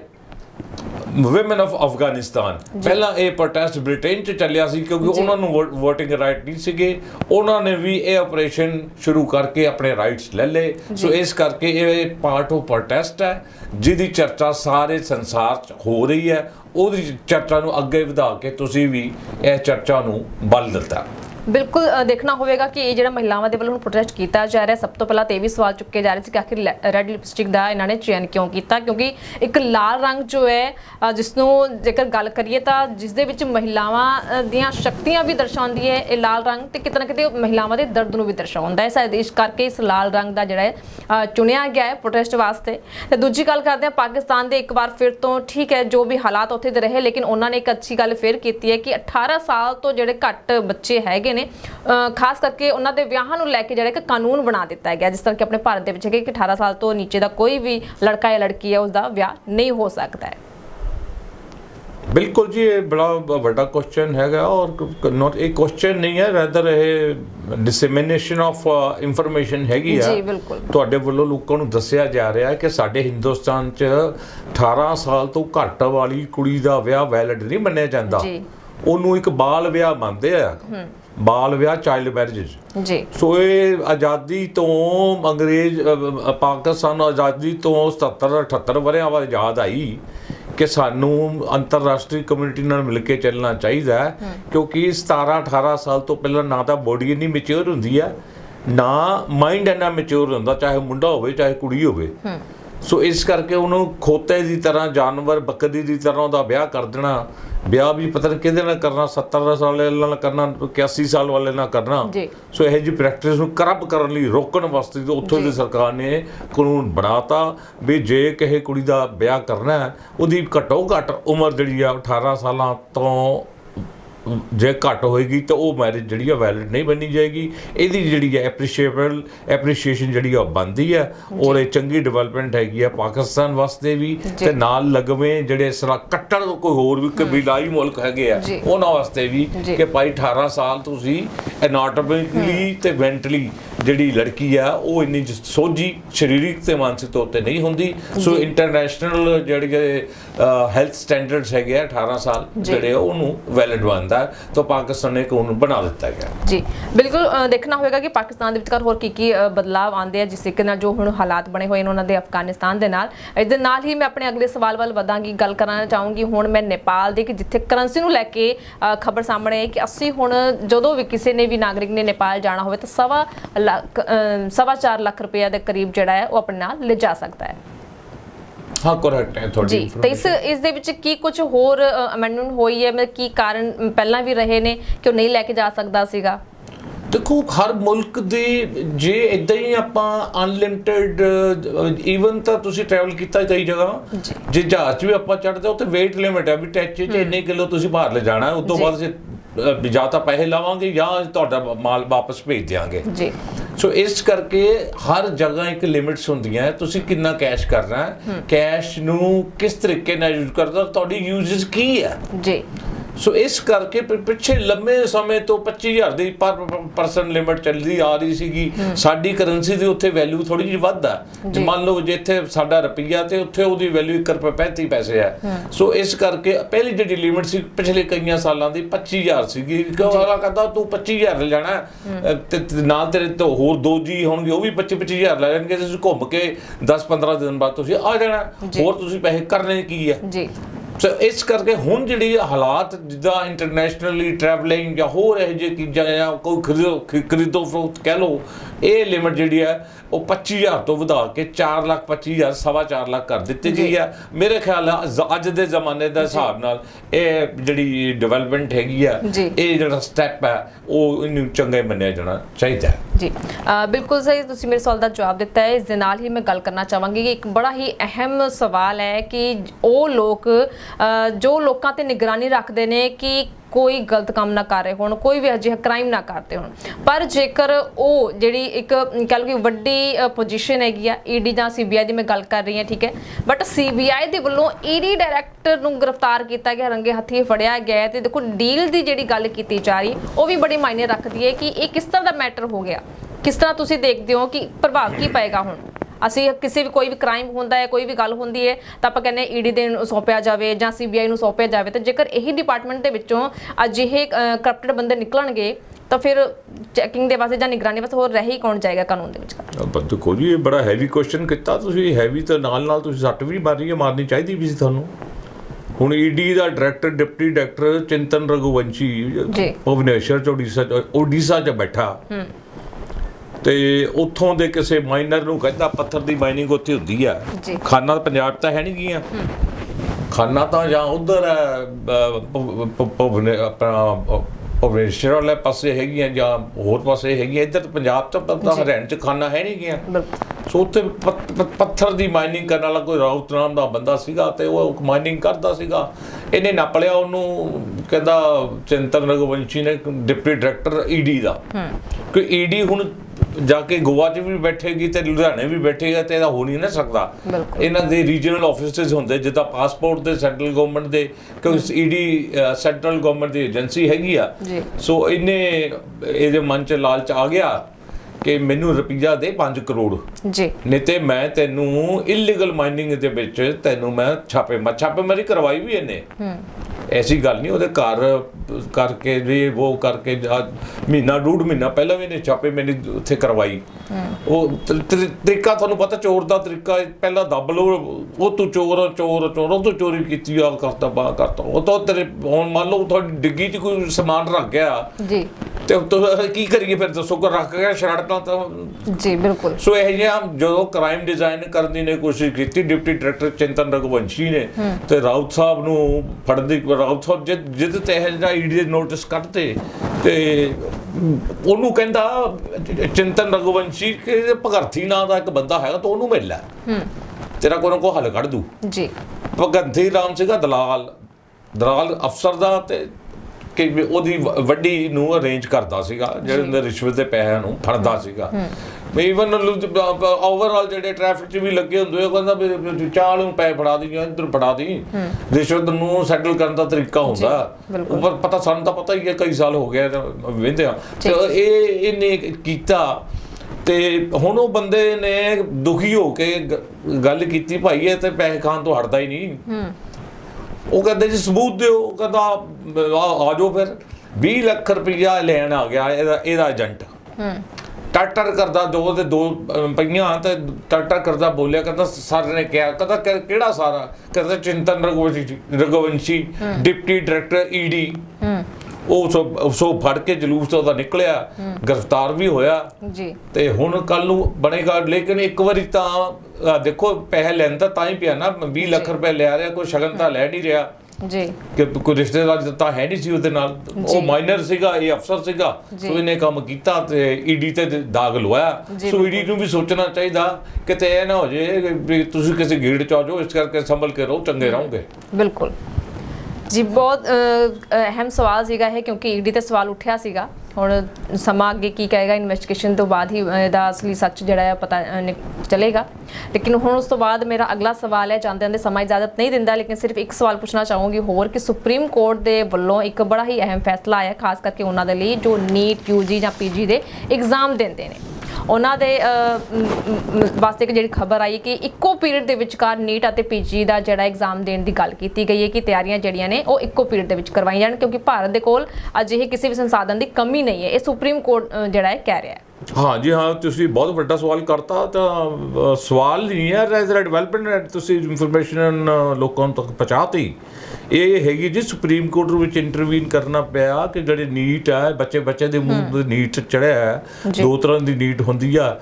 women of Afghanistan ਪਹਿਲਾਂ ਇਹ ਪ੍ਰੋਟੈਸਟ ਬ੍ਰਿਟੇਨ ਚ ਚੱਲਿਆ ਸੀ ਕਿਉਂਕਿ। ਉਹਨਾਂ ਨੂੰ ਵੋਟਿੰਗ ਰਾਈਟ ਨਹੀਂ ਸੀਗੇ। ਉਹਨਾਂ ਨੇ ਵੀ ਇਹ ਆਪਰੇਸ਼ਨ ਸ਼ੁਰੂ ਕਰਕੇ ਆਪਣੇ ਰਾਈਟਸ ਲੈ ਲਏ। ਸੋ ਇਸ ਕਰਕੇ ਇਹ ਪਾਰਟ ਆਫ ਪ੍ਰੋਟੈਸਟ ਹੈ ਜਿਹਦੀ ਚਰਚਾ ਸਾਰੇ ਸੰਸਾਰ 'ਚ ਹੋ ਰਹੀ ਹੈ। ਉਹਦੀ ਚਰਚਾ ਨੂੰ ਅੱਗੇ ਵਧਾ ਕੇ ਤੁਸੀਂ ਵੀ ਇਹ ਚਰਚਾ ਨੂੰ ਬਲ ਦਿੱਤਾ। ਬਿਲਕੁਲ ਦੇਖਣਾ ਹੋਵੇਗਾ ਕਿ ਇਹ ਜਿਹੜਾ ਮਹਿਲਾਵਾਂ ਦੇ ਵੱਲੋਂ ਹੁਣ ਪ੍ਰੋਟੈਸਟ ਕੀਤਾ ਜਾ ਰਿਹਾ, ਸਭ ਤੋਂ ਪਹਿਲਾਂ ਤੇ ਇਹ ਵੀ ਸਵਾਲ ਚੁੱਕੇ ਜਾ ਰਹੇ ਸੀ ਕਿ ਆਖਿਰ ਰੈੱਡ ਲਿਪਸਟਿਕ ਦਾ ਇਹਨਾਂ ਨੇ ਚयन ਕਿਉਂ ਕੀਤਾ? ਕਿਉਂਕਿ ਇੱਕ ਲਾਲ ਰੰਗ ਜੋ ਹੈ ਜਿਸ ਨੂੰ ਜੇਕਰ ਗੱਲ ਕਰੀਏ ਤਾਂ ਜਿਸ ਦੇ ਵਿੱਚ ਮਹਿਲਾਵਾਂ ਦੀਆਂ ਸ਼ਕਤੀਆਂ ਵੀ ਦਰਸਾਉਂਦੀ ਹੈ ਇਹ ਲਾਲ ਰੰਗ ਤੇ ਕਿਤੇ ਨਾ ਕਿਤੇ ਮਹਿਲਾਵਾਂ ਦੇ ਦਰਦ ਨੂੰ ਵੀ ਦਰਸਾਉਂਦਾ ਹੈ। ਸ਼ਾਇਦ ਇਸ ਕਰਕੇ ਇਸ ਲਾਲ ਰੰਗ ਦਾ ਜਿਹੜਾ ਹੈ ਚੁਣਿਆ ਗਿਆ ਹੈ ਪ੍ਰੋਟੈਸਟ ਵਾਸਤੇ। ਤੇ ਦੂਜੀ ਗੱਲ ਕਰਦੇ ਹਾਂ, ਪਾਕਿਸਤਾਨ ਦੇ ਇੱਕ ਵਾਰ ਫਿਰ ਤੋਂ ਠੀਕ ਹੈ, ਜੋ ਵੀ ਹਾਲਾਤ ਉੱਥੇ ਦੇ ਰਹੇ, ਲੇਕਿਨ ਉਹਨਾਂ ਨੇ ਇੱਕ ਅੱਛੀ ਗੱਲ ਫਿਰ ਕੀਤੀ ਹੈ ਕਿ 18 ਸਾਲ ਤੋਂ ਜਿਹੜੇ ਘੱਟ ਬੱਚੇ ਹੈਗੇ ਨੇ ਖਾਸ ਕਰਕੇ ਉਹਨਾਂ ਦੇ ਵਿਆਹਾਂ ਨੂੰ ਲੈ ਕੇ ਜਿਹੜਾ ਇੱਕ ਕਾਨੂੰਨ ਬਣਾ ਦਿੱਤਾ ਗਿਆ ਜਿਸ ਤਰ੍ਹਾਂ ਕਿ ਆਪਣੇ ਭਾਰਤ ਦੇ ਵਿੱਚ ਹੈ ਕਿ 18 ਸਾਲ ਤੋਂ ਨੀਚੇ ਦਾ ਕੋਈ ਵੀ ਲੜਕਾ ਜਾਂ ਲੜਕੀ ਹੈ ਉਸ ਦਾ ਵਿਆਹ ਨਹੀਂ ਹੋ ਸਕਦਾ ਹੈ। ਬਿਲਕੁਲ ਜੀ ਇਹ ਬੜਾ ਵੱਡਾ ਕੁਐਸਚਨ ਹੈਗਾ ਔਰ ਨੋਟ ਇਹ ਕੁਐਸਚਨ ਨਹੀਂ ਹੈ ਰੈਦਰ ਇਹ ਡਿਸੈਮੀਨੇਸ਼ਨ ਆਫ ਇਨਫੋਰਮੇਸ਼ਨ ਹੈਗੀ ਆ ਜੀ, ਬਿਲਕੁਲ। ਤੁਹਾਡੇ ਵੱਲੋਂ ਲੋਕਾਂ ਨੂੰ ਦੱਸਿਆ ਜਾ ਰਿਹਾ ਹੈ ਕਿ ਸਾਡੇ ਹਿੰਦੁਸਤਾਨ 'ਚ 18 ਸਾਲ ਤੋਂ ਘੱਟ ਵਾਲੀ ਕੁੜੀ ਦਾ ਵਿਆਹ ਵੈਲਿਡ ਨਹੀਂ ਮੰਨਿਆ ਜਾਂਦਾ। ਜੀ। ਉਹਨੂੰ ਇੱਕ ਬਾਲ ਵਿਆਹ ਮੰਨਦੇ ਆ। ਬਾਲ ਵਿਆਹ ਚਾਈਲਡ ਮੈਰਿਜ ਜੀ। ਸੋ ਇਹ ਆਜ਼ਾਦੀ ਤੋਂ ਅੰਗਰੇਜ਼ ਪਾਕਿਸਤਾਨ ਆਜ਼ਾਦੀ ਤੋਂ 77 78 ਵਰਿਆਂ ਬਾਅਦ ਯਾਦ ਆਈ ਕਿ ਸਾਨੂੰ ਅੰਤਰਰਾਸ਼ਟਰੀ ਕਮਿਊਨਿਟੀ ਨਾਲ ਮਿਲ ਕੇ ਚੱਲਣਾ ਚਾਹੀਦਾ ਕਿਉਂਕਿ 17 18 ਸਾਲ ਤੋਂ ਪਹਿਲਾਂ ਨਾ ਤਾਂ ਬੋਡੀ ਇੰਨੀ ਮੈਚੁਰ ਹੁੰਦੀ ਹੈ ਨਾ ਮਾਈਂਡ ਇੰਨਾ ਮੈਚੁਰ ਹੁੰਦਾ ਚਾਹੇ ਮੁੰਡਾ ਹੋਵੇ ਚਾਹੇ ਕੁੜੀ ਹੋਵੇ। ਸੋ ਇਸ ਕਰਕੇ ਉਹਨੂੰ ਖੋਤੇ ਦੀ ਤਰ੍ਹਾਂ ਜਾਨਵਰ ਬੱਕਰੀ ਦੀ ਤਰ੍ਹਾਂ ਉਹਦਾ ਵਿਆਹ ਕਰ ਦੇਣਾ। ਵਿਆਹ ਵੀ ਪਤਾ ਨਹੀਂ ਕਿਹਦੇ ਨਾਲ ਕਰਨਾ 70 ਸਾਲ ਵਾਲੇ ਨਾਲ ਕਰਨਾ 81 ਸਾਲ ਵਾਲੇ ਨਾਲ ਕਰਨਾ। ਸੋ ਇਹ ਜੀ ਪ੍ਰੈਕਟਿਸ ਨੂੰ ਕਰਪ ਕਰਨ ਲਈ ਰੋਕਣ ਵਾਸਤੇ ਤੇ ਉੱਥੋਂ ਦੀ ਸਰਕਾਰ ਨੇ ਕਾਨੂੰਨ ਬਣਾਤਾ ਵੀ ਜੇ ਕਿਸੇ ਕੁੜੀ ਦਾ ਵਿਆਹ ਕਰਨਾ ਉਹਦੀ ਘੱਟੋ ਘੱਟ ਉਮਰ ਜਿਹੜੀ ਆ 18 ਸਾਲਾਂ ਤੋਂ ਜੇ ਘੱਟ ਹੋਏਗੀ ਤਾਂ ਉਹ ਮੈਰਿਜ ਜਿਹੜੀ ਆ ਵੈਲਿਡ ਨਹੀਂ ਬਣੀ ਜਾਏਗੀ। ਇਹਦੀ ਜਿਹੜੀ ਹੈ ਐਪਰੀਸ਼ੀਏਬਲ ਐਪਰੀਸ਼ੀਏਸ਼ਨ ਜਿਹੜੀ ਆ ਉਹ ਬਣਦੀ ਹੈ ਔਰ ਇਹ ਚੰਗੀ ਡਿਵੈਲਪਮੈਂਟ ਹੈਗੀ ਆ ਪਾਕਿਸਤਾਨ ਵਾਸਤੇ ਵੀ ਤੇ ਨਾਲ ਲਗਵੇਂ ਜਿਹੜੇ ਇਸ ਤਰ੍ਹਾਂ ਕੱਟੜ ਕੋਈ ਹੋਰ ਵੀ ਕਬੀਲਾਈ ਮੁਲਕ ਹੈਗੇ ਆ। ਉਹਨਾਂ ਵਾਸਤੇ ਵੀ। ਕਿ ਭਾਈ 18 ਸਾਲ ਤੁਸੀਂ ਐਨਾਟੋਮਿਕਲੀ ਤੇ ਮੈਂਟਲੀ ਜਿਹੜੀ ਲੜਕੀ ਆ ਉਹ ਇੰਨੀ ਸੋਝੀ ਸਰੀਰਕ ਤੇ ਮਾਨਸਿਕ ਤੌਰ ਤੇ ਨਹੀਂ ਹੁੰਦੀ। ਸੋ ਇੰਟਰਨੈਸ਼ਨਲ ਜਿਹੜੇ ਹੈਲਥ ਸਟੈਂਡਰਡਸ ਹੈਗੇ ਆ 18 ਸਾਲ। ਜਿਹੜੇ ਉਹਨੂੰ ਵੈਲਿਡ ਬਣਦਾ। ਹੈ। ਤਾਂ ਪਾਕਿਸਤਾਨ ਨੇ ਕਾਨੂੰਨ ਬਣਾ ਦਿੱਤਾ ਗਿਆ। ਜੀ ਬਿਲਕੁਲ ਦੇਖਣਾ ਹੋਵੇਗਾ ਕਿ ਪਾਕਿਸਤਾਨ ਦੇ ਵਿਚਕਾਰ ਹੋਰ ਕੀ ਕੀ ਅ, ਆਉਂਦੇ ਆ ਜਿਸ ਤਰੀਕੇ ਨਾਲ ਜੋ ਹੁਣ ਹਾਲਾਤ ਬਣੇ ਹੋਏ ਨੇ ਉਹਨਾਂ ਦੇ ਅਫਗਾਨਿਸਤਾਨ ਦੇ ਨਾਲ। ਇਸ ਦੇ ਨਾਲ ਹੀ ਮੈਂ ਆਪਣੇ ਅਗਲੇ ਸਵਾਲ ਵੱਲ ਵਧਾਂਗੀ ਗੱਲ ਕਰਨਾ ਚਾਹੂੰਗੀ। ਹੁਣ ਮੈਂ ਨੇਪਾਲ ਦੇ ਕਿ ਜਿੱਥੇ ਕਰੰਸੀ ਨੂੰ ਲੈ ਕੇ ਖਬਰ ਸਾਹਮਣੇ ਆਈ ਕਿ ਅਸੀਂ ਹੁਣ ਜਦੋਂ ਵੀ ਕਿਸੇ ਨੇ ਵੀ ਨਾਗਰਿਕ ਨੇ ਨੇਪਾਲ ਜਾਣਾ ਹੋਵੇ ਤਾਂ ਸਵਾ ਲੱਖ ਸਵਾ ਚਾਰ ਲੱਖ ਰੁਪਏ ਦੇ ਕਰੀਬ ਜਿਹੜਾ ਹੈ ਉਹ ਆਪਣੇ ਨਾਲ ਲਿਜਾ ਸਕਦਾ ਹੈ। ਹਾਂ ਕਰੈਕਟ ਹੈ ਤੁਹਾਡੀ ਜੀ ਤੇ ਇਸ ਇਸ ਦੇ ਵਿੱਚ ਕੀ ਕੁਝ ਹੋਰ ਅਮੈਂਡਮੈਂਟ ਹੋਈ ਹੈ? ਮਤਲਬ ਕੀ ਕਾਰਨ ਪਹਿਲਾਂ ਵੀ ਰਹੇ ਨੇ ਕਿ ਉਹ ਨਹੀਂ ਲੈ ਕੇ ਜਾ ਸਕਦਾ ਸੀਗਾ? ਦੇਖੋ ਹਰ ਮੁਲਕ ਦੀ ਜੇ ਇਦਾਂ ਹੀ ਆਪਾਂ ਅਨਲਿਮਟਿਡ ਈਵਨ ਤਾਂ ਤੁਸੀਂ ਟਰੈਵਲ ਕੀਤਾ ਕਈ ਜਗ੍ਹਾ ਜੀ। ਜੇ ਜਹਾਜ਼ 'ਚ ਵੀ ਆਪਾਂ ਚੜਦੇ ਉੱਥੇ weight ਲਿਮਿਟ ਹੈ ਵੀ ਟੈਚ 'ਚ ਇੰਨੇ ਕਿਲੋ ਤੁਸੀਂ ਬਾਹਰ ਲੈ ਜਾਣਾ ਉਸ ਤੋਂ ਜੀ। ਬਾਅਦ ਅ, ਜਾਂ ਤਾਂ ਪੈਸੇ ਲਾਵਾਂਗੇ ਜਾਂ ਤੁਹਾਡਾ ਮਾਲ ਵਾਪਸ ਭੇਜ ਦਿਆਂਗੇ। ਜੀ। ਸੋ ਇਸ ਕਰਕੇ ਹਰ ਜਗ੍ਹਾ ਇੱਕ ਲਿਮਿਟਸ ਹੁੰਦੀਆਂ ਹੈ। ਤੁਸੀਂ ਕਿੰਨਾ ਕੈਸ਼ ਕਰਨਾ ਹੈ? ਕੈਸ਼ ਨੂੰ ਕਿਸ ਤਰੀਕੇ ਨਾਲ ਯੂਜ਼ ਕਰਦਾ? ਤੁਹਾਡੀ ਯੂਜ਼ਸ ਕੀ ਹੈ? ਜੀ। ਸੋ ਇਸ ਕਰਕੇ ਪਿੱਛੇ ਲੰਮੇ ਸਮੇਂ ਤੋਂ 25000 ਦੀ ਪਰ ਪਰਸਨ ਲਿਮਿਟ ਚੱਲਦੀ ਆ ਰਹੀ ਸੀਗੀ। ਸਾਡੀ ਕਰੰਸੀ ਦੀ ਉੱਥੇ ਵੈਲਿਊ ਥੋੜੀ ਜਿਹੀ ਵੱਧ ਆ। ਜੇ। ਮੰਨ ਲਓ ਜੇ ਇੱਥੇ ਸਾਡਾ ਰੁਪਈਆ ਤੇ ਉੱਥੇ ਉਹਦੀ ਵੈਲਿਊ 1 ਰੁਪਏ 35 ਪੈਸੇ ਹੈ। ਸੋ ਇਸ ਕਰਕੇ ਪਹਿਲੀ ਜਿਹੜੀ ਲਿਮਿਟ ਸੀ ਪਿਛਲੇ ਕਈਆਂ ਸਾਲਾਂ ਦੀ 25000 ਸੀਗੀ। ਕਿਉਂ ਅਗਲਾ ਕਹਿੰਦਾ ਤੂੰ 25000 ਲੈ ਜਾਣਾ। ਤੇ ਨਾਲ ਤੇਰੇ ਤੋਂ ਹੋਰ ਦੋ ਜੀ ਹੋਣਗੇ ਉਹ ਵੀ 25 25000 ਲੈ ਜਾਣਗੇ। ਤੁਸੀਂ ਘੁੰਮ ਕੇ 10 15 ਦਿਨ ਬਾਅਦ ਤੁਸੀਂ ਆ ਜਾਣਾ। ਹੋਰ ਤੁਸੀਂ ਪੈਸੇ ਕਰਨੇ ਕੀ ਹੈ ਜੀ। ਸੋ ਇਸ ਕਰਕੇ ਹੁਣ ਜਿਹੜੀ ਹਾਲਾਤ, ਜਿੱਦਾਂ ਇੰਟਰਨੈਸ਼ਨਲੀ ਟਰੈਵਲਿੰਗ ਜਾਂ ਹੋਰ ਇਹ ਜਿਹੇ ਚੀਜ਼ਾਂ ਜਾਂ ਕੋਈ ਖਰੀਦੋ ਖਰੀ- ਖਰੀਦੋ ਫਰੋਖਤ ਕਹਿ ਲਓ ਇਹ ਲਿਮਟ ਜਿਹੜੀ ਹੈ ਉਹ 25000 ਤੋਂ ਵਧਾ ਕੇ 4 ਲੱਖ 25000 ਸਵਾ 4 ਲੱਖ ਕਰ ਦਿੱਤੀ ਗਈ ਹੈ। ਮੇਰੇ ਖਿਆਲ ਨਾਲ ਅੱਜ ਦੇ ਜ਼ਮਾਨੇ ਦੇ ਹਿਸਾਬ ਨਾਲ ਇਹ ਜਿਹੜੀ ਡਿਵੈਲਪਮੈਂਟ ਹੈਗੀ ਆ ਜੀ। ਇਹ ਜਿਹੜਾ ਸਟੈਪ ਹੈ ਉਹ ਇਹਨੂੰ ਚੰਗਾ ਹੀ ਮੰਨਿਆ ਜਾਣਾ ਚਾਹੀਦਾ ਹੈ। ਜੀ। ਬਿਲਕੁਲ ਸਹੀ ਤੁਸੀਂ ਮੇਰੇ ਸਵਾਲ ਦਾ ਜਵਾਬ ਦਿੱਤਾ ਹੈ। ਇਸ ਦੇ ਨਾਲ ਹੀ ਮੈਂ ਗੱਲ ਕਰਨਾ ਚਾਹਾਂਗੀ ਕਿ ਇੱਕ ਬੜਾ ਹੀ ਅਹਿਮ ਸਵਾਲ ਹੈ ਕਿ ਉਹ ਲੋਕ ਜੋ ਲੋਕਾਂ ਤੇ ਨਿਗਰਾਨੀ ਰੱਖਦੇ ਨੇ ਕਿ ਕੋਈ ਗਲਤ ਕੰਮ ਨਾ ਕਰ ਰਹੇ ਹੋਣ ਕੋਈ ਵੀ ਅਜਿਹਾ ਕ੍ਰਾਈਮ ਨਾ ਕਰਦੇ ਹੋਣ। ਪਰ ਜੇਕਰ ਉਹ ਜਿਹੜੀ ਇੱਕ ਅਮ, ਕਹਿ ਲਓ ਕਿ ਵੱਡੀ ਪੋਜੀਸ਼ਨ ਹੈਗੀ ਆ ਈਡੀ ਜਾਂ ਸੀਬੀਆਈ ਦੀ ਮੈਂ ਗੱਲ ਕਰ ਰਹੀ ਹਾਂ ਠੀਕ ਹੈ? ਬਟ ਸੀਬੀਆਈ ਦੇ ਵੱਲੋਂ ਈਡੀ ਡਾਇਰੈਕਟਰ ਨੂੰ ਗ੍ਰਿਫਤਾਰ ਕੀਤਾ ਗਿਆ ਰੰਗੇ ਹੱਥੀ ਫੜਿਆ ਗਿਆ ਹੈ ਤੇ ਦੇਖੋ ਡੀਲ ਦੀ ਜਿਹੜੀ ਗੱਲ ਕੀਤੀ ਜਾ ਰਹੀ ਉਹ ਵੀ ਬੜੇ ਮਾਇਨੇ ਰੱਖਦੀ ਹੈ ਕਿ ਇਹ ਕਿਸ ਤਰ੍ਹਾਂ ਦਾ ਮੈਟਰ ਹੋ ਗਿਆ? ਕਿਸ ਤਰ੍ਹਾਂ ਤੁਸੀਂ ਦੇਖਦੇ ਹੋ ਕਿ ਪ੍ਰਭਾਵ ਕੀ ਪਏਗਾ ਹੁਣ? ਅਸੀਂ ਕਿਸੇ ਵੀ ਕੋਈ ਵੀ ਕ੍ਰਾਈਮ ਹੁੰਦਾ ਹੈ ਕੋਈ ਵੀ ਗੱਲ ਹੁੰਦੀ ਹੈ ਤਾਂ ਆਪਾਂ ਕਹਿੰਦੇ ਈਡੀ ਦੇ ਨੂੰ ਸੌਂਪਿਆ ਜਾਵੇ ਜਾਂ ਸੀਬੀਆਈ ਨੂੰ ਸੌਂਪਿਆ ਜਾਵੇ ਤੇ ਜੇਕਰ ਇਹੀ ਡਿਪਾਰਟਮੈਂਟ ਦੇ ਵਿੱਚੋਂ ਅਜਿਹੇ ਕਰਪਟਡ ਬੰਦੇ ਨਿਕਲਣਗੇ ਤਾਂ ਫਿਰ ਚੈਕਿੰਗ ਦੇ ਵਾਸਤੇ ਜਾਂ ਨਿਗਰਾਨੀ ਵਾਸਤੇ ਹੋਰ ਰਹਿ ਹੀ ਕੌਣ ਜਾਏਗਾ ਕਾਨੂੰਨ ਦੇ ਵਿੱਚ? ਪਰ ਦੇਖੋ ਜੀ ਇਹ ਬੜਾ ਹੈਵੀ ਕੁਐਸਚਨ ਕੀਤਾ ਤੁਸੀਂ ਹੈਵੀ ਤਾਂ ਨਾਲ ਨਾਲ ਤੁਸੀਂ ਸੱਟ ਵੀ ਮਾਰੀ ਹੈ ਮਾਰਨੀ ਚਾਹੀਦੀ ਵੀ ਸੀ ਤੁਹਾਨੂੰ। ਹੁਣ ਈਡੀ ਦਾ director deputy director Chintan Raghuvanshi ji. Bhubaneswar ਚ ਓਡੀਸ਼ਾ ਚ ਬੈਠਾ। ਤੇ ਉੱਥੋਂ ਦੇ ਕਿਸੇ ਮਾਈਨਰ ਨੂੰ ਕਹਿੰਦਾ ਪੱਥਰ ਦੀ ਮਾਈਨਿੰਗ ਉੱਥੇ ਹੁੰਦੀ ਆ। ਖਾਨਾ ਤਾਂ ਪੰਜਾਬ ਤਾਂ ਹੈ ਨਹੀਂ ਗੀਆਂ। ਖਾਨਾ ਤਾਂ ਜਾਂ ਉਧਰ ਭੁਵਨੇ ਆਪਣਾ ਭੁਵਨੇਸ਼ਵਰ ਵਾਲੇ ਪਾਸੇ ਹੈਗੀਆਂ ਜਾਂ ਹੋਰ ਪਾਸੇ ਹੈਗੀਆਂ ਇੱਧਰ ਤਾਂ ਪੰਜਾਬ ਤਾਂ ਪਤਾ ਹਰਿਆਣਾ ਚ ਖਾਨਾ ਹੈ ਨਹੀਂ ਗੀਆਂ। ਸੋ ਉੱਥੇ ਪੱਥ- ਪੱਥ- ਪੱਥਰ ਦੀ ਮਾਈਨਿੰਗ ਕਰਨ ਵਾਲਾ ਕੋਈ ਰਾਉਤ ਨਾਮ ਦਾ ਬੰਦਾ ਸੀਗਾ ਤੇ ਉਹ ਮਾਈਨਿੰਗ ਕਰਦਾ ਸੀਗਾ। ਇਹਨੇ ਨੱਪ ਲਿਆ ਉਹਨੂੰ ਕਹਿੰਦਾ ਚਿੰਤਨ ਰਘੁਵੰਸ਼ੀ ਨੇ ਡਿਪਟੀ ਡਾਇਰੈਕਟਰ ਈਡੀ ਦਾ। ਕਿ ਈਡੀ ਹੁਣ ਜਾ ਕੇ ਗੋਆ 'ਚ ਵੀ ਬੈਠੇਗੀ ਤੇ ਲੁਧਿਆਣੇ ਵੀ ਬੈਠੇਗਾ ਤੇ ਇਹਦਾ ਹੋ ਨਹੀਂ ਨਾ ਸਕਦਾ। ਇਹਨਾਂ ਦੇ ਰੀਜਨਲ ਆਫਿਸਿਸ ਹੁੰਦੇ ਜਿੱਦਾਂ ਪਾਸਪੋਰਟ ਦੇ ਸੈਂਟਰਲ ਗਵਰਨਮੈਂਟ ਦੇ ਕਿਉਂਕਿ ਈਡੀ ਸੈਂਟਰਲ ਗਵਰਨਮੈਂਟ ਦੀ ਏਜੰਸੀ ਹੈਗੀ ਆ। ਸੋ ਇਹਨੇ ਇਹਦੇ ਮਨ 'ਚ ਲਾਲਚ ਆ ਗਿਆ ਕਿ ਮੈਨੂੰ ਰੁਪਈਆ ਦੇ 5 ਕਰੋੜ। ਜੀ। ਨਹੀਂ ਤੇ ਮੈਂ ਤੈਨੂੰ ਇਲੀਗਲ ਮਾਈਨਿੰਗ ਦੇ ਵਿੱਚ ਤੈਨੂੰ ਮੈਂ ਛਾਪੇ ਮੈਂ ਛਾਪੇਮਾਰੀ ਕਰਵਾਈ ਵੀ ਇਹਨੇ। ਐਸੀ ਗੱਲ ਨਹੀਂ ਉਹਦੇ ਘਰ ਕਰਕੇ ਵੀ ਉਹ ਕਰਕੇ ਮਹੀਨਾ ਡੂਢ ਮਹੀਨਾ ਪਹਿਲਾਂ ਵੀ ਇਹਨੇ ਛਾਪੇ ਮੈਨੇ ਉੱਥੇ ਕਰਵਾਈ। ਉਹ ਤਰ- ਤਰ- ਤਰੀਕਾ ਤੁਹਾਨੂੰ ਪਤਾ ਚੋਰ ਦਾ ਤਰੀਕਾ ਹੈ, ਪਹਿਲਾਂ ਦੱਬ ਲਓ ਉਹ ਤੂੰ ਚੋਰ ਚੋਰ ਚੋਰ ਉਹ ਤੂੰ ਚੋਰੀ ਕੀਤੀ ਆ ਕਰਤਾ ਬਾ ਕਰਤਾ। ਉਹ ਤਾਂ ਤੇਰੇ ਹੁਣ ਮੰਨ ਲਓ ਤੁਹਾਡੀ ਡਿੱਗੀ 'ਚ ਕੋਈ ਸਮਾਨ ਰੱਖ ਗਿਆ। ਜੀ। ਤੇ ਤੁਸੀਂ ਕੀ ਕਰੀਏ ਫਿਰ? ਦੱਸੋ ਕੋ ਰੱਖ ਗਿਆ ਸ਼ਰਾਰਤਾਂ ਤਾਂ? ਜੀ ਬਿਲਕੁਲ। ਸੋ ਇਹ ਜਿਹਾ ਜਦੋਂ ਕ੍ਰਾਈਮ ਡਿਜ਼ਾਈਨ ਕਰਨ ਦੀ ਨੇ ਕੋਸ਼ਿਸ਼ ਕੀਤੀ ਡਿਪਟੀ ਡਾਇਰੈਕਟਰ ਚਿੰਤਨ ਰਘੁਵੰਸ਼ੀ ਨੇ ਤੇ ਰਾਉਤ ਸਾਹਿਬ ਨੂੰ ਫੜਨ ਦੀ ਰਾਉਤ ਸਾਹਿਬ ਜਿੱਦ ਜਿੱਦ ਤੇ ਇਹ ਜਿਹੜਾ ਈਡੀ ਦੇ ਨੋਟਿਸ ਕੱਢਤੇ ਤੇ ਉਹਨੂੰ ਕਹਿੰਦਾ ਚਿੰਤਨ ਰਘੁਵੰਸ਼ੀ ਕਿ ਭਗਰਥੀ ਨਾਂ ਦਾ ਇੱਕ ਬੰਦਾ ਹੈਗਾ ਤਾਂ ਉਹਨੂੰ ਮਿਲ ਲੈ। ਤੇਰਾ ਕੋਈ ਨਾ ਕੋਈ ਹੱਲ ਕੱਢ ਦੂ। ਜੀ। ਭਗੰਤੀ ਰਾਮ ਸੀਗਾ ਦਲਾਲ। ਦਲਾਲ ਅਫਸਰ ਦਾ ਤੇ ਕਿ ਉਹਦੀ ਵੱਡੀ ਨੂੰ ਅਰੇਂਜ ਕਰਦਾ ਸੀਗਾ ਜਿਹੜੇ ਉਹਦੇ ਰਿਸ਼ਵਤ ਦੇ ਪੈਸਿਆਂ ਨੂੰ ਫੜਦਾ ਸੀਗਾ। ਮੈਂ ਇਵਨ ਓਵਰਆਲ ਜਿਹੜੇ ਟ੍ਰੈਫਿਕ 'ਚ ਵੀ ਲੱਗੇ ਹੁੰਦੇ ਉਹ ਕਹਿੰਦਾ ਚਾਹ ਨੂੰ ਪੈਸੇ ਫੜਾ ਦੀ ਜਾਂ ਇੱਧਰ ਫੜਾ ਦੀ। ਰਿਸ਼ਵਤ ਨੂੰ ਸੈਟਲ ਕਰਨ ਦਾ ਤਰੀਕਾ ਹੁੰਦਾ। ਬਿਲਕੁਲ। ਪਰ ਪਤਾ ਸਾਨੂੰ ਤਾਂ ਪਤਾ ਹੀ ਹੈ ਕਈ ਸਾਲ ਹੋ ਗਏ ਵੇਂਦੇ ਆ ਤੇ ਇਹ ਇਹਨੇ ਕੀਤਾ। ਤੇ ਹੁਣ ਉਹ ਬੰਦੇ ਨੇ ਦੁਖੀ ਹੋ ਕੇ ਗੱਲ ਕੀਤੀ ਭਾਈ ਇਹ ਤੇ ਪੈਸੇ ਖਾਣ ਤੋਂ ਹਟਦਾ ਹੀ ਨਹੀਂ। ਉਹ ਕਹਿੰਦੇ ਜੀ ਸਬੂਤ ਦਿਓ ਉਹ ਕਹਿੰਦਾ ਆ ਜਾਓ ਫਿਰ। 20 ਲੱਖ ਰੁਪਈਆ ਲੈਣ ਆ ਗਿਆ ਇਹਦਾ ਇਹਦਾ ਏਜੰਟ। ਹੂੰ। ਟਰਟਰ ਕਰਦਾ ਦੋ ਦੇ ਦੋ ਪਈਆਂ ਤੇ ਟਰਟਰ ਕਰਦਾ ਬੋਲਿਆ ਕਹਿੰਦਾ ਸਰ ਨੇ ਕਿਹਾ ਕਹਿੰਦਾ ਕਿਹੜਾ ਸਾਰਾ? ਕਹਿੰਦਾ ਚਿੰਤਨ ਰਘੁਵੰਸ਼ੀ ਡਿਪਟੀ ਡਾਇਰੈਕਟਰ ਈਡੀ। ਹੂੰ। ਉਹ ਸੋ ਸੋ ਫੜ ਕੇ ਜਲੂਸ ਤੋਂ ਉਹਦਾ ਨਿਕਲਿਆ ਗ੍ਰਿਫਤਾਰ ਵੀ ਹੋਇਆ। ਜੀ। ਤੇ ਹੁਣ ਕੱਲ ਨੂੰ ਬਣੇਗਾ ਲੇਕਿਨ ਇੱਕ ਵਾਰੀ ਤਾਂ ਦੇਖੋ ਪੈਸੇ ਲੈਂਦਾ ਤਾਂ ਹੀ ਪਿਆ ਨਾ 20 ਲੱਖ ਰੁਪਏ ਲਿਆ ਰਿਹਾ ਕੋਈ ਸ਼ਗਨ ਤਾਂ ਲੈ ਨਹੀਂ ਰਿਹਾ। ਜੀ। ਕਿ ਕੋਈ ਰਿਸ਼ਤੇਦਾਰ ਦਿੱਤਾ ਹੈ ਨਹੀਂ ਸੀ ਉਹਦੇ ਨਾਲ। ਉਹ ਮਾਈਨਰ ਸੀਗਾ ਇਹ ਅਫਸਰ ਸੀਗਾ। ਸੋ ਇਹਨੇ ਕੰਮ ਕੀਤਾ ਤੇ ਈਡੀ ਤੇ ਦਾਗ ਲਵਾਇਆ। ਸੋ ਈਡੀ ਨੂੰ ਵੀ ਸੋਚਣਾ ਚਾਹੀਦਾ ਕਿਤੇ ਇਹ ਨਾ ਹੋ ਜੇ ਤੁਸੀਂ ਕਿਸੇ ਗੀੜ ਚ ਆ ਜਾਓ ਇਸ ਕਰਕੇ ਸੰਭਲ ਕੇ ਰਹੋ ਚੰਗੇ ਰਹੋਗੇ। ਬਿਲਕੁਲ। ਜੀ ਬਹੁਤ ਅਹਿਮ ਸਵਾਲ ਸੀਗਾ ਇਹ ਕਿਉਂਕਿ ਈਡੀ ਤੇ ਸਵਾਲ ਉੱਠਿਆ ਸੀਗਾ। ਹੁਣ ਸਮਾਂ ਅੱਗੇ ਕੀ ਕਹੇਗਾ ਇਨਵੈਸਟੀਗੇਸ਼ਨ ਤੋਂ ਬਾਅਦ ਹੀ ਇਹਦਾ ਅਸਲੀ ਸੱਚ ਜਿਹੜਾ ਹੈ ਪਤਾ ਅ, ਨਿਕ- ਚੱਲੇਗਾ। ਲੇਕਿਨ ਹੁਣ ਉਸ ਤੋਂ ਬਾਅਦ ਮੇਰਾ ਅਗਲਾ ਸਵਾਲ ਹੈ ਜਾਂਦੇ ਜਾਂਦੇ ਸਮਾਂ ਇਜਾਜ਼ਤ ਨਹੀਂ ਦਿੰਦਾ ਲੇਕਿਨ ਸਿਰਫ ਇੱਕ ਸਵਾਲ ਪੁੱਛਣਾ ਚਾਹੂੰਗੀ ਹੋਰ ਕਿ ਸੁਪਰੀਮ ਕੋਰਟ ਦੇ ਵੱਲੋਂ ਇੱਕ ਬੜਾ ਹੀ ਅਹਿਮ ਫੈਸਲਾ ਆਇਆ ਖਾਸ ਕਰਕੇ ਉਹਨਾਂ ਦੇ ਲਈ ਜੋ ਨੀਟ ਯੂਜੀ ਜਾਂ ਪੀਜੀ ਦੇ ਐਗਜ਼ਾਮ ਦਿੰਦੇ ਨੇ। ਉਹਨਾਂ ਦੇ ਵਾਸਤੇ ਜਿਹੜੀ ਖਬਰ ਆਈ ਕਿ ਇੱਕੋ ਪੀਰੀਅਡ ਦੇ ਵਿਚਕਾਰ ਨੀਟ ਅਤੇ ਪੀਜੀ ਦਾ ਜਿਹੜਾ ਐਗਜ਼ਾਮ ਦੇਣ ਦੀ ਗੱਲ ਕੀਤੀ ਗਈ ਹੈ ਕਿ ਤਿਆਰੀਆਂ ਜਿਹੜੀਆਂ ਨੇ ਉਹ ਇੱਕੋ ਪੀਰੀਅਡ ਦੇ ਵਿੱਚ ਕਰਵਾਈਆਂ ਜਾਣ, ਕਿਉਂਕਿ ਭਾਰਤ ਦੇ ਕੋਲ ਅਜਿਹੇ ਕਿਸੇ ਵੀ ਸੰਸਾਧਨ ਦੀ ਕਮੀ ਨਹੀਂ ਹੈ। ਇਹ ਸੁਪਰੀਮ ਕੋਰਟ ਜਿਹੜਾ ਹੈ, ਕਹਿ ਰਿਹਾ ਹੈ। ਹਾਂ ਜੀ, ਹਾਂ, ਤੁਸੀਂ ਬਹੁਤ ਵੱਡਾ ਸਵਾਲ ਕਰਤਾ, ਤਾਂ ਸਵਾਲ ਨਹੀਂ ਹੈ ਐਜ਼ ਡਿਵੈਲਪਮੈਂਟ ਤੁਸੀਂ ਇਨਫੋਰਮੇਸ਼ਨ ਲੋਕਾਂ ਤੱਕ ਪਹੁੰਚਾਤੀ। ਇਹ ਹੈਗੀ ਜੀ ਸੁਪਰੀਮ ਕੋਰਟ ਵਿੱਚ ਇੰਟਰਵੀਨ ਕਰਨਾ ਪਿਆ ਕਿ ਜਿਹੜੇ ਨੀਟ ਹੈ ਬੱਚੇ ਬੱਚੇ ਦੇ ਮੂੰਹ ਤੇ ਨੀਟ ਚੜਿਆ। ਦੋ ਤਰ੍ਹਾਂ ਦੀ ਨੀਟ ਹੁੰਦੀ ਆ।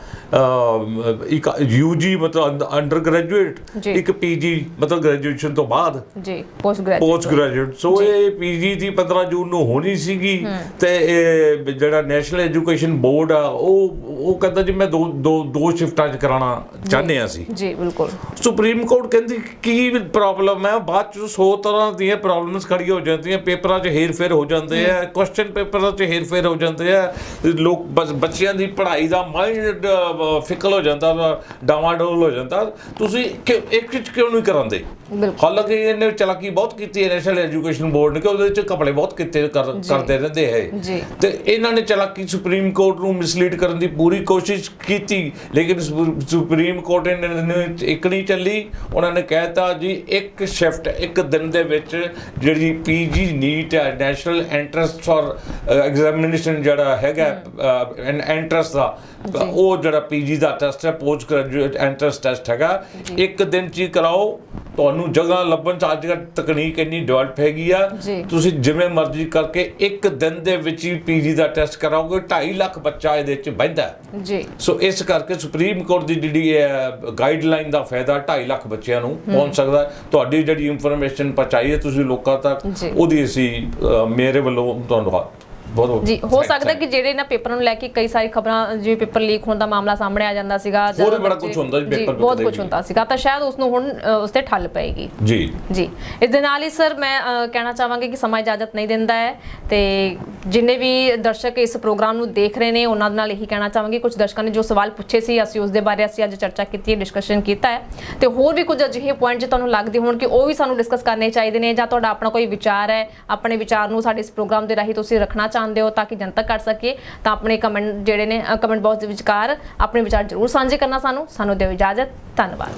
ਇੱਕ ਯੂਜੀ ਮਤਲਬ ਅੰਡਰ ਗ੍ਰੈਜੂਏਟ। ਇੱਕ ਪੀਜੀ ਮਤਲਬ ਗ੍ਰੈਜੂਏਸ਼ਨ ਤੋਂ ਬਾਅਦ। ਜੀ postgraduate postgraduate so ਇਹ ਪੀਜੀ ਦੀ 15 ਜੂਨ ਨੂੰ ਹੋਣੀ ਸੀਗੀ ਤੇ ਇਹ ਜਿਹੜਾ ਨੈਸ਼ਨਲ ਐਜੂਕੇਸ਼ਨ ਬੋਰਡ ਆ ਉਹ ਉਹ ਕਹਿੰਦਾ ਜੀ ਮੈਂ ਦੋ ਦੋ ਦੋ ਸ਼ਿਫਟਾਂ 'ਚ ਕਰਾਉਣਾ ਚਾਹੁੰਦੇ ਆ ਸੀ ਜੀ ਬਿਲਕੁਲ। ਸੁਪਰੀਮ ਕੋਰਟ ਕਹਿੰਦੀ ਕੀ ਪ੍ਰੋਬਲਮ ਹੈ ਬਾਅਦ ਚ 100 ਤਰ੍ਹਾਂ ਦੀਆਂ ਪ੍ਰੋਬਲਮਸ ਖੜੀਆਂ ਹੋ ਜਾਂਦੀਆਂ ਪੇਪਰਾਂ 'ਚ ਹੇਰ-ਫੇਰ ਹੋ ਜਾਂਦੇ ਆ ਕੁਐਸਚਨ ਪੇਪਰਾਂ 'ਚ ਹੇਰ-ਫੇਰ ਹੋ ਜਾਂਦੇ ਆ ਲੋਕ ਬੱਚਿਆਂ ਦੀ ਪੜ੍ਹਾਈ ਦਾ ਮਾਈਂਡ ਫਿਕਲ ਹੋ ਜਾਂਦਾ ਡਾਵਾਡੋਲ ਹੋ ਜਾਂਦਾ। ਤੁਸੀਂ ਇੱਕ 'ਚ ਕਿਉਂ ਨਹੀਂ ਕਰਾਂਦੇ? ਹਾਲਾਂਕਿ ਇਹਨੇ ਚਲਾਕੀ ਬਹੁਤ ਕੀਤੀ ਹੈ ਨੈਸ਼ਨਲ ਐਜੂਕੇਸ਼ਨ ਬੋਰਡ ਨੇ ਕਿ ਉਹਦੇ ਵਿੱਚ ਕਪੜੇ ਬਹੁਤ ਕੀਤੇ ਕਰ- ਕਰਦੇ ਰਹਿੰਦੇ ਹੈ। ਤੇ ਇਹਨਾਂ ਨੇ ਚਲਾਕੀ ਸੁਪਰੀਮ ਕੋਰਟ ਨੂੰ ਮਿਸਲੀਡ ਕਰਨ ਦੀ ਪੂਰੀ ਕੋਸ਼ਿਸ਼ ਕੀਤੀ ਲੇਕਿਨ ਸੁਪ- ਸੁਪਰੀਮ ਕੋਰਟ ਨੇ ਇੱਕ ਨਹੀਂ ਚੱਲੀ। ਉਹਨਾਂ ਨੇ ਕਹਿਤਾ ਜੀ ਇੱਕ ਸ਼ਿਫਟ ਇੱਕ ਦਿਨ ਦੇ ਵਿੱਚ ਜਿਹੜੀ ਪੀਜੀ ਨੀਟ ਹੈ ਨੈਸ਼ਨਲ ਐਂਟਰੈਂਸ ਫਾਰ ਐਗਜ਼ਾਮੀਨੇਸ਼ਨ ਜਿਹੜਾ ਹੈਗਾ ਐਂਟਰੈਂਸ ਦਾ ਉਹ ਜਿਹੜਾ ਪੀਜੀ ਦਾ ਟੈਸਟ ਹੈ ਪੋਸਟ ਗ੍ਰੈਜੂਏਟ ਐਂਟਰੈਂਸ ਟੈਸਟ ਹੈਗਾ। ਇੱਕ ਦਿਨ ਚ ਹੀ ਕਰਾਓ ਤੁਹਾਨੂੰ ਜਗ੍ਹਾ ਲੱਭਣ ਚ ਅੱਜ ਕੱਲ੍ਹ ਤਕਨੀਕ ਇੰਨੀ ਡਿਵੈਲਪ ਹੈਗੀ ਆ। ਤੁਸੀਂ ਜਿਵੇਂ ਮਰਜ਼ੀ ਕਰਕੇ ਇੱਕ ਦਿਨ ਦੇ ਵਿੱਚ ਹੀ ਪੀਜੀ ਦਾ ਟੈਸਟ ਕਰਾਓਗੇ 2.5 ਲੱਖ ਬੱਚਾ ਇਹਦੇ ਵਿੱਚ ਬਹਿੰਦਾ ਹੈ। ਜੀ। ਸੋ ਇਸ ਕਰਕੇ ਸੁਪਰੀਮ ਕੋਰਟ ਦੀ ਜਿਹੜੀ ਗਾਈਡਲਾਈਨ ਦਾ ਫਾਇਦਾ 2.5 ਲੱਖ ਬੱਚਿਆਂ ਨੂੰ ਪਹੁੰਚ ਸਕਦਾ। ਤੁਹਾਡੀ ਜਿਹੜੀ ਇਨਫੋਰਮੇਸ਼ਨ ਪਹੁੰਚਾਈ ਹੈ ਤੁਸੀਂ ਲੋਕਾਂ ਤੱਕ। ਉਹਦੀ ਅਸੀਂ ਮੇਰੇ ਵੱਲੋਂ ਤੁਹਾਨੂੰ ਬਹੁਤ ਜੀ ਹੋ ਸਕਦਾ। ਕਿ ਜਿਹੜੇ ਇਹਨਾਂ ਪੇਪਰਾਂ ਨੂੰ ਲੈ ਕੇ ਕਈ ਸਾਰੀ ਖਬਰਾਂ ਜਿਵੇਂ ਪੇਪਰ ਲੀਕ ਹੋਣ ਦਾ ਮਾਮਲਾ ਸਾਹਮਣੇ ਆ ਜਾਂਦਾ ਸੀਗਾ ਹੋਰ ਬੜਾ ਕੁਛ ਹੁੰਦਾ ਜੀ ਪੇਪਰ ਬਹੁਤ ਕੁਝ। ਹੁੰਦਾ ਸੀਗਾ ਤਾਂ ਸ਼ਾਇਦ ਉਸ ਨੂੰ ਹੁਣ ਉਸ ਤੇ ਠੱਲ ਪਏਗੀ ਜੀ ਜੀ ਇਸ ਦੇ ਨਾਲ ਹੀ ਸਰ ਮੈਂ ਕਹਿਣਾ ਚਾਹਾਂਗੀ ਕਿ ਸਮਾਂ ਇਜਾਜ਼ਤ ਨਹੀਂ ਦਿੰਦਾ ਹੈ ਤੇ ਜਿੰਨੇ ਵੀ ਦਰਸ਼ਕ ਇਸ ਪ੍ਰੋਗਰਾਮ ਨੂੰ ਦੇਖ ਰਹੇ ਨੇ ਉਹਨਾਂ ਦੇ ਨਾਲ ਇਹੀ ਕਹਿਣਾ ਚਾਹਾਂਗੀ ਕੁਝ ਦਰਸ਼ਕਾਂ ਨੇ ਜੋ ਸਵਾਲ ਪੁੱਛੇ ਸੀ ਅਸੀਂ ਉਸ ਦੇ ਬਾਰੇ ਅਸੀਂ ਅੱਜ ਚਰਚਾ ਕੀਤੀ ਹੈ ਡਿਸਕਸ਼ਨ ਕੀਤਾ ਹੈ ਤੇ ਹੋਰ ਵੀ ਕੁਝ ਅਜਿਹੇ ਪੁਆਇੰਟ ਜੇ ਤੁਹਾਨੂੰ ਲੱਗਦੇ ਹੋਣ ਕਿ ਉਹ ਵੀ ਸਾਨੂੰ ਡਿਸਕਸ ਕਰਨੇ ਚਾਹੀਦੇ ਨੇ ਜਾਂ ਤੁਹਾਡਾ ਆਪਣਾ ਕੋਈ ਵਿਚਾਰ ਹੈ ਆਪਣੇ ਵਿਚਾਰ ਨੂੰ ਸਾਡੇ ਇਸ ਪ੍ਰੋਗਰਾਮ ਦੇ ਰਾਹੀਂ ਤੁਸੀਂ ਰੱਖਣਾ ਚਾਹੁੰਦੇ ਹੋ ਤਾਂ ਕਿ ਜਨਤਕ ਕਰ ਸਕੀਏ ਤਾਂ ਆਪਣੇ ਕਮੈਂਟ ਜਿਹੜੇ ਨੇ ਕਮੈਂਟ ਬਾਕਸ ਦੇ ਵਿਚਕਾਰ ਆਪਣੇ ਵਿਚਾਰ ਜ਼ਰੂਰ ਸਾਂਝੇ ਕਰਨਾ ਸਾਨੂੰ। ਸਾਨੂੰ ਦਿਓ ਇਜਾਜ਼ਤ। ਧੰਨਵਾਦ।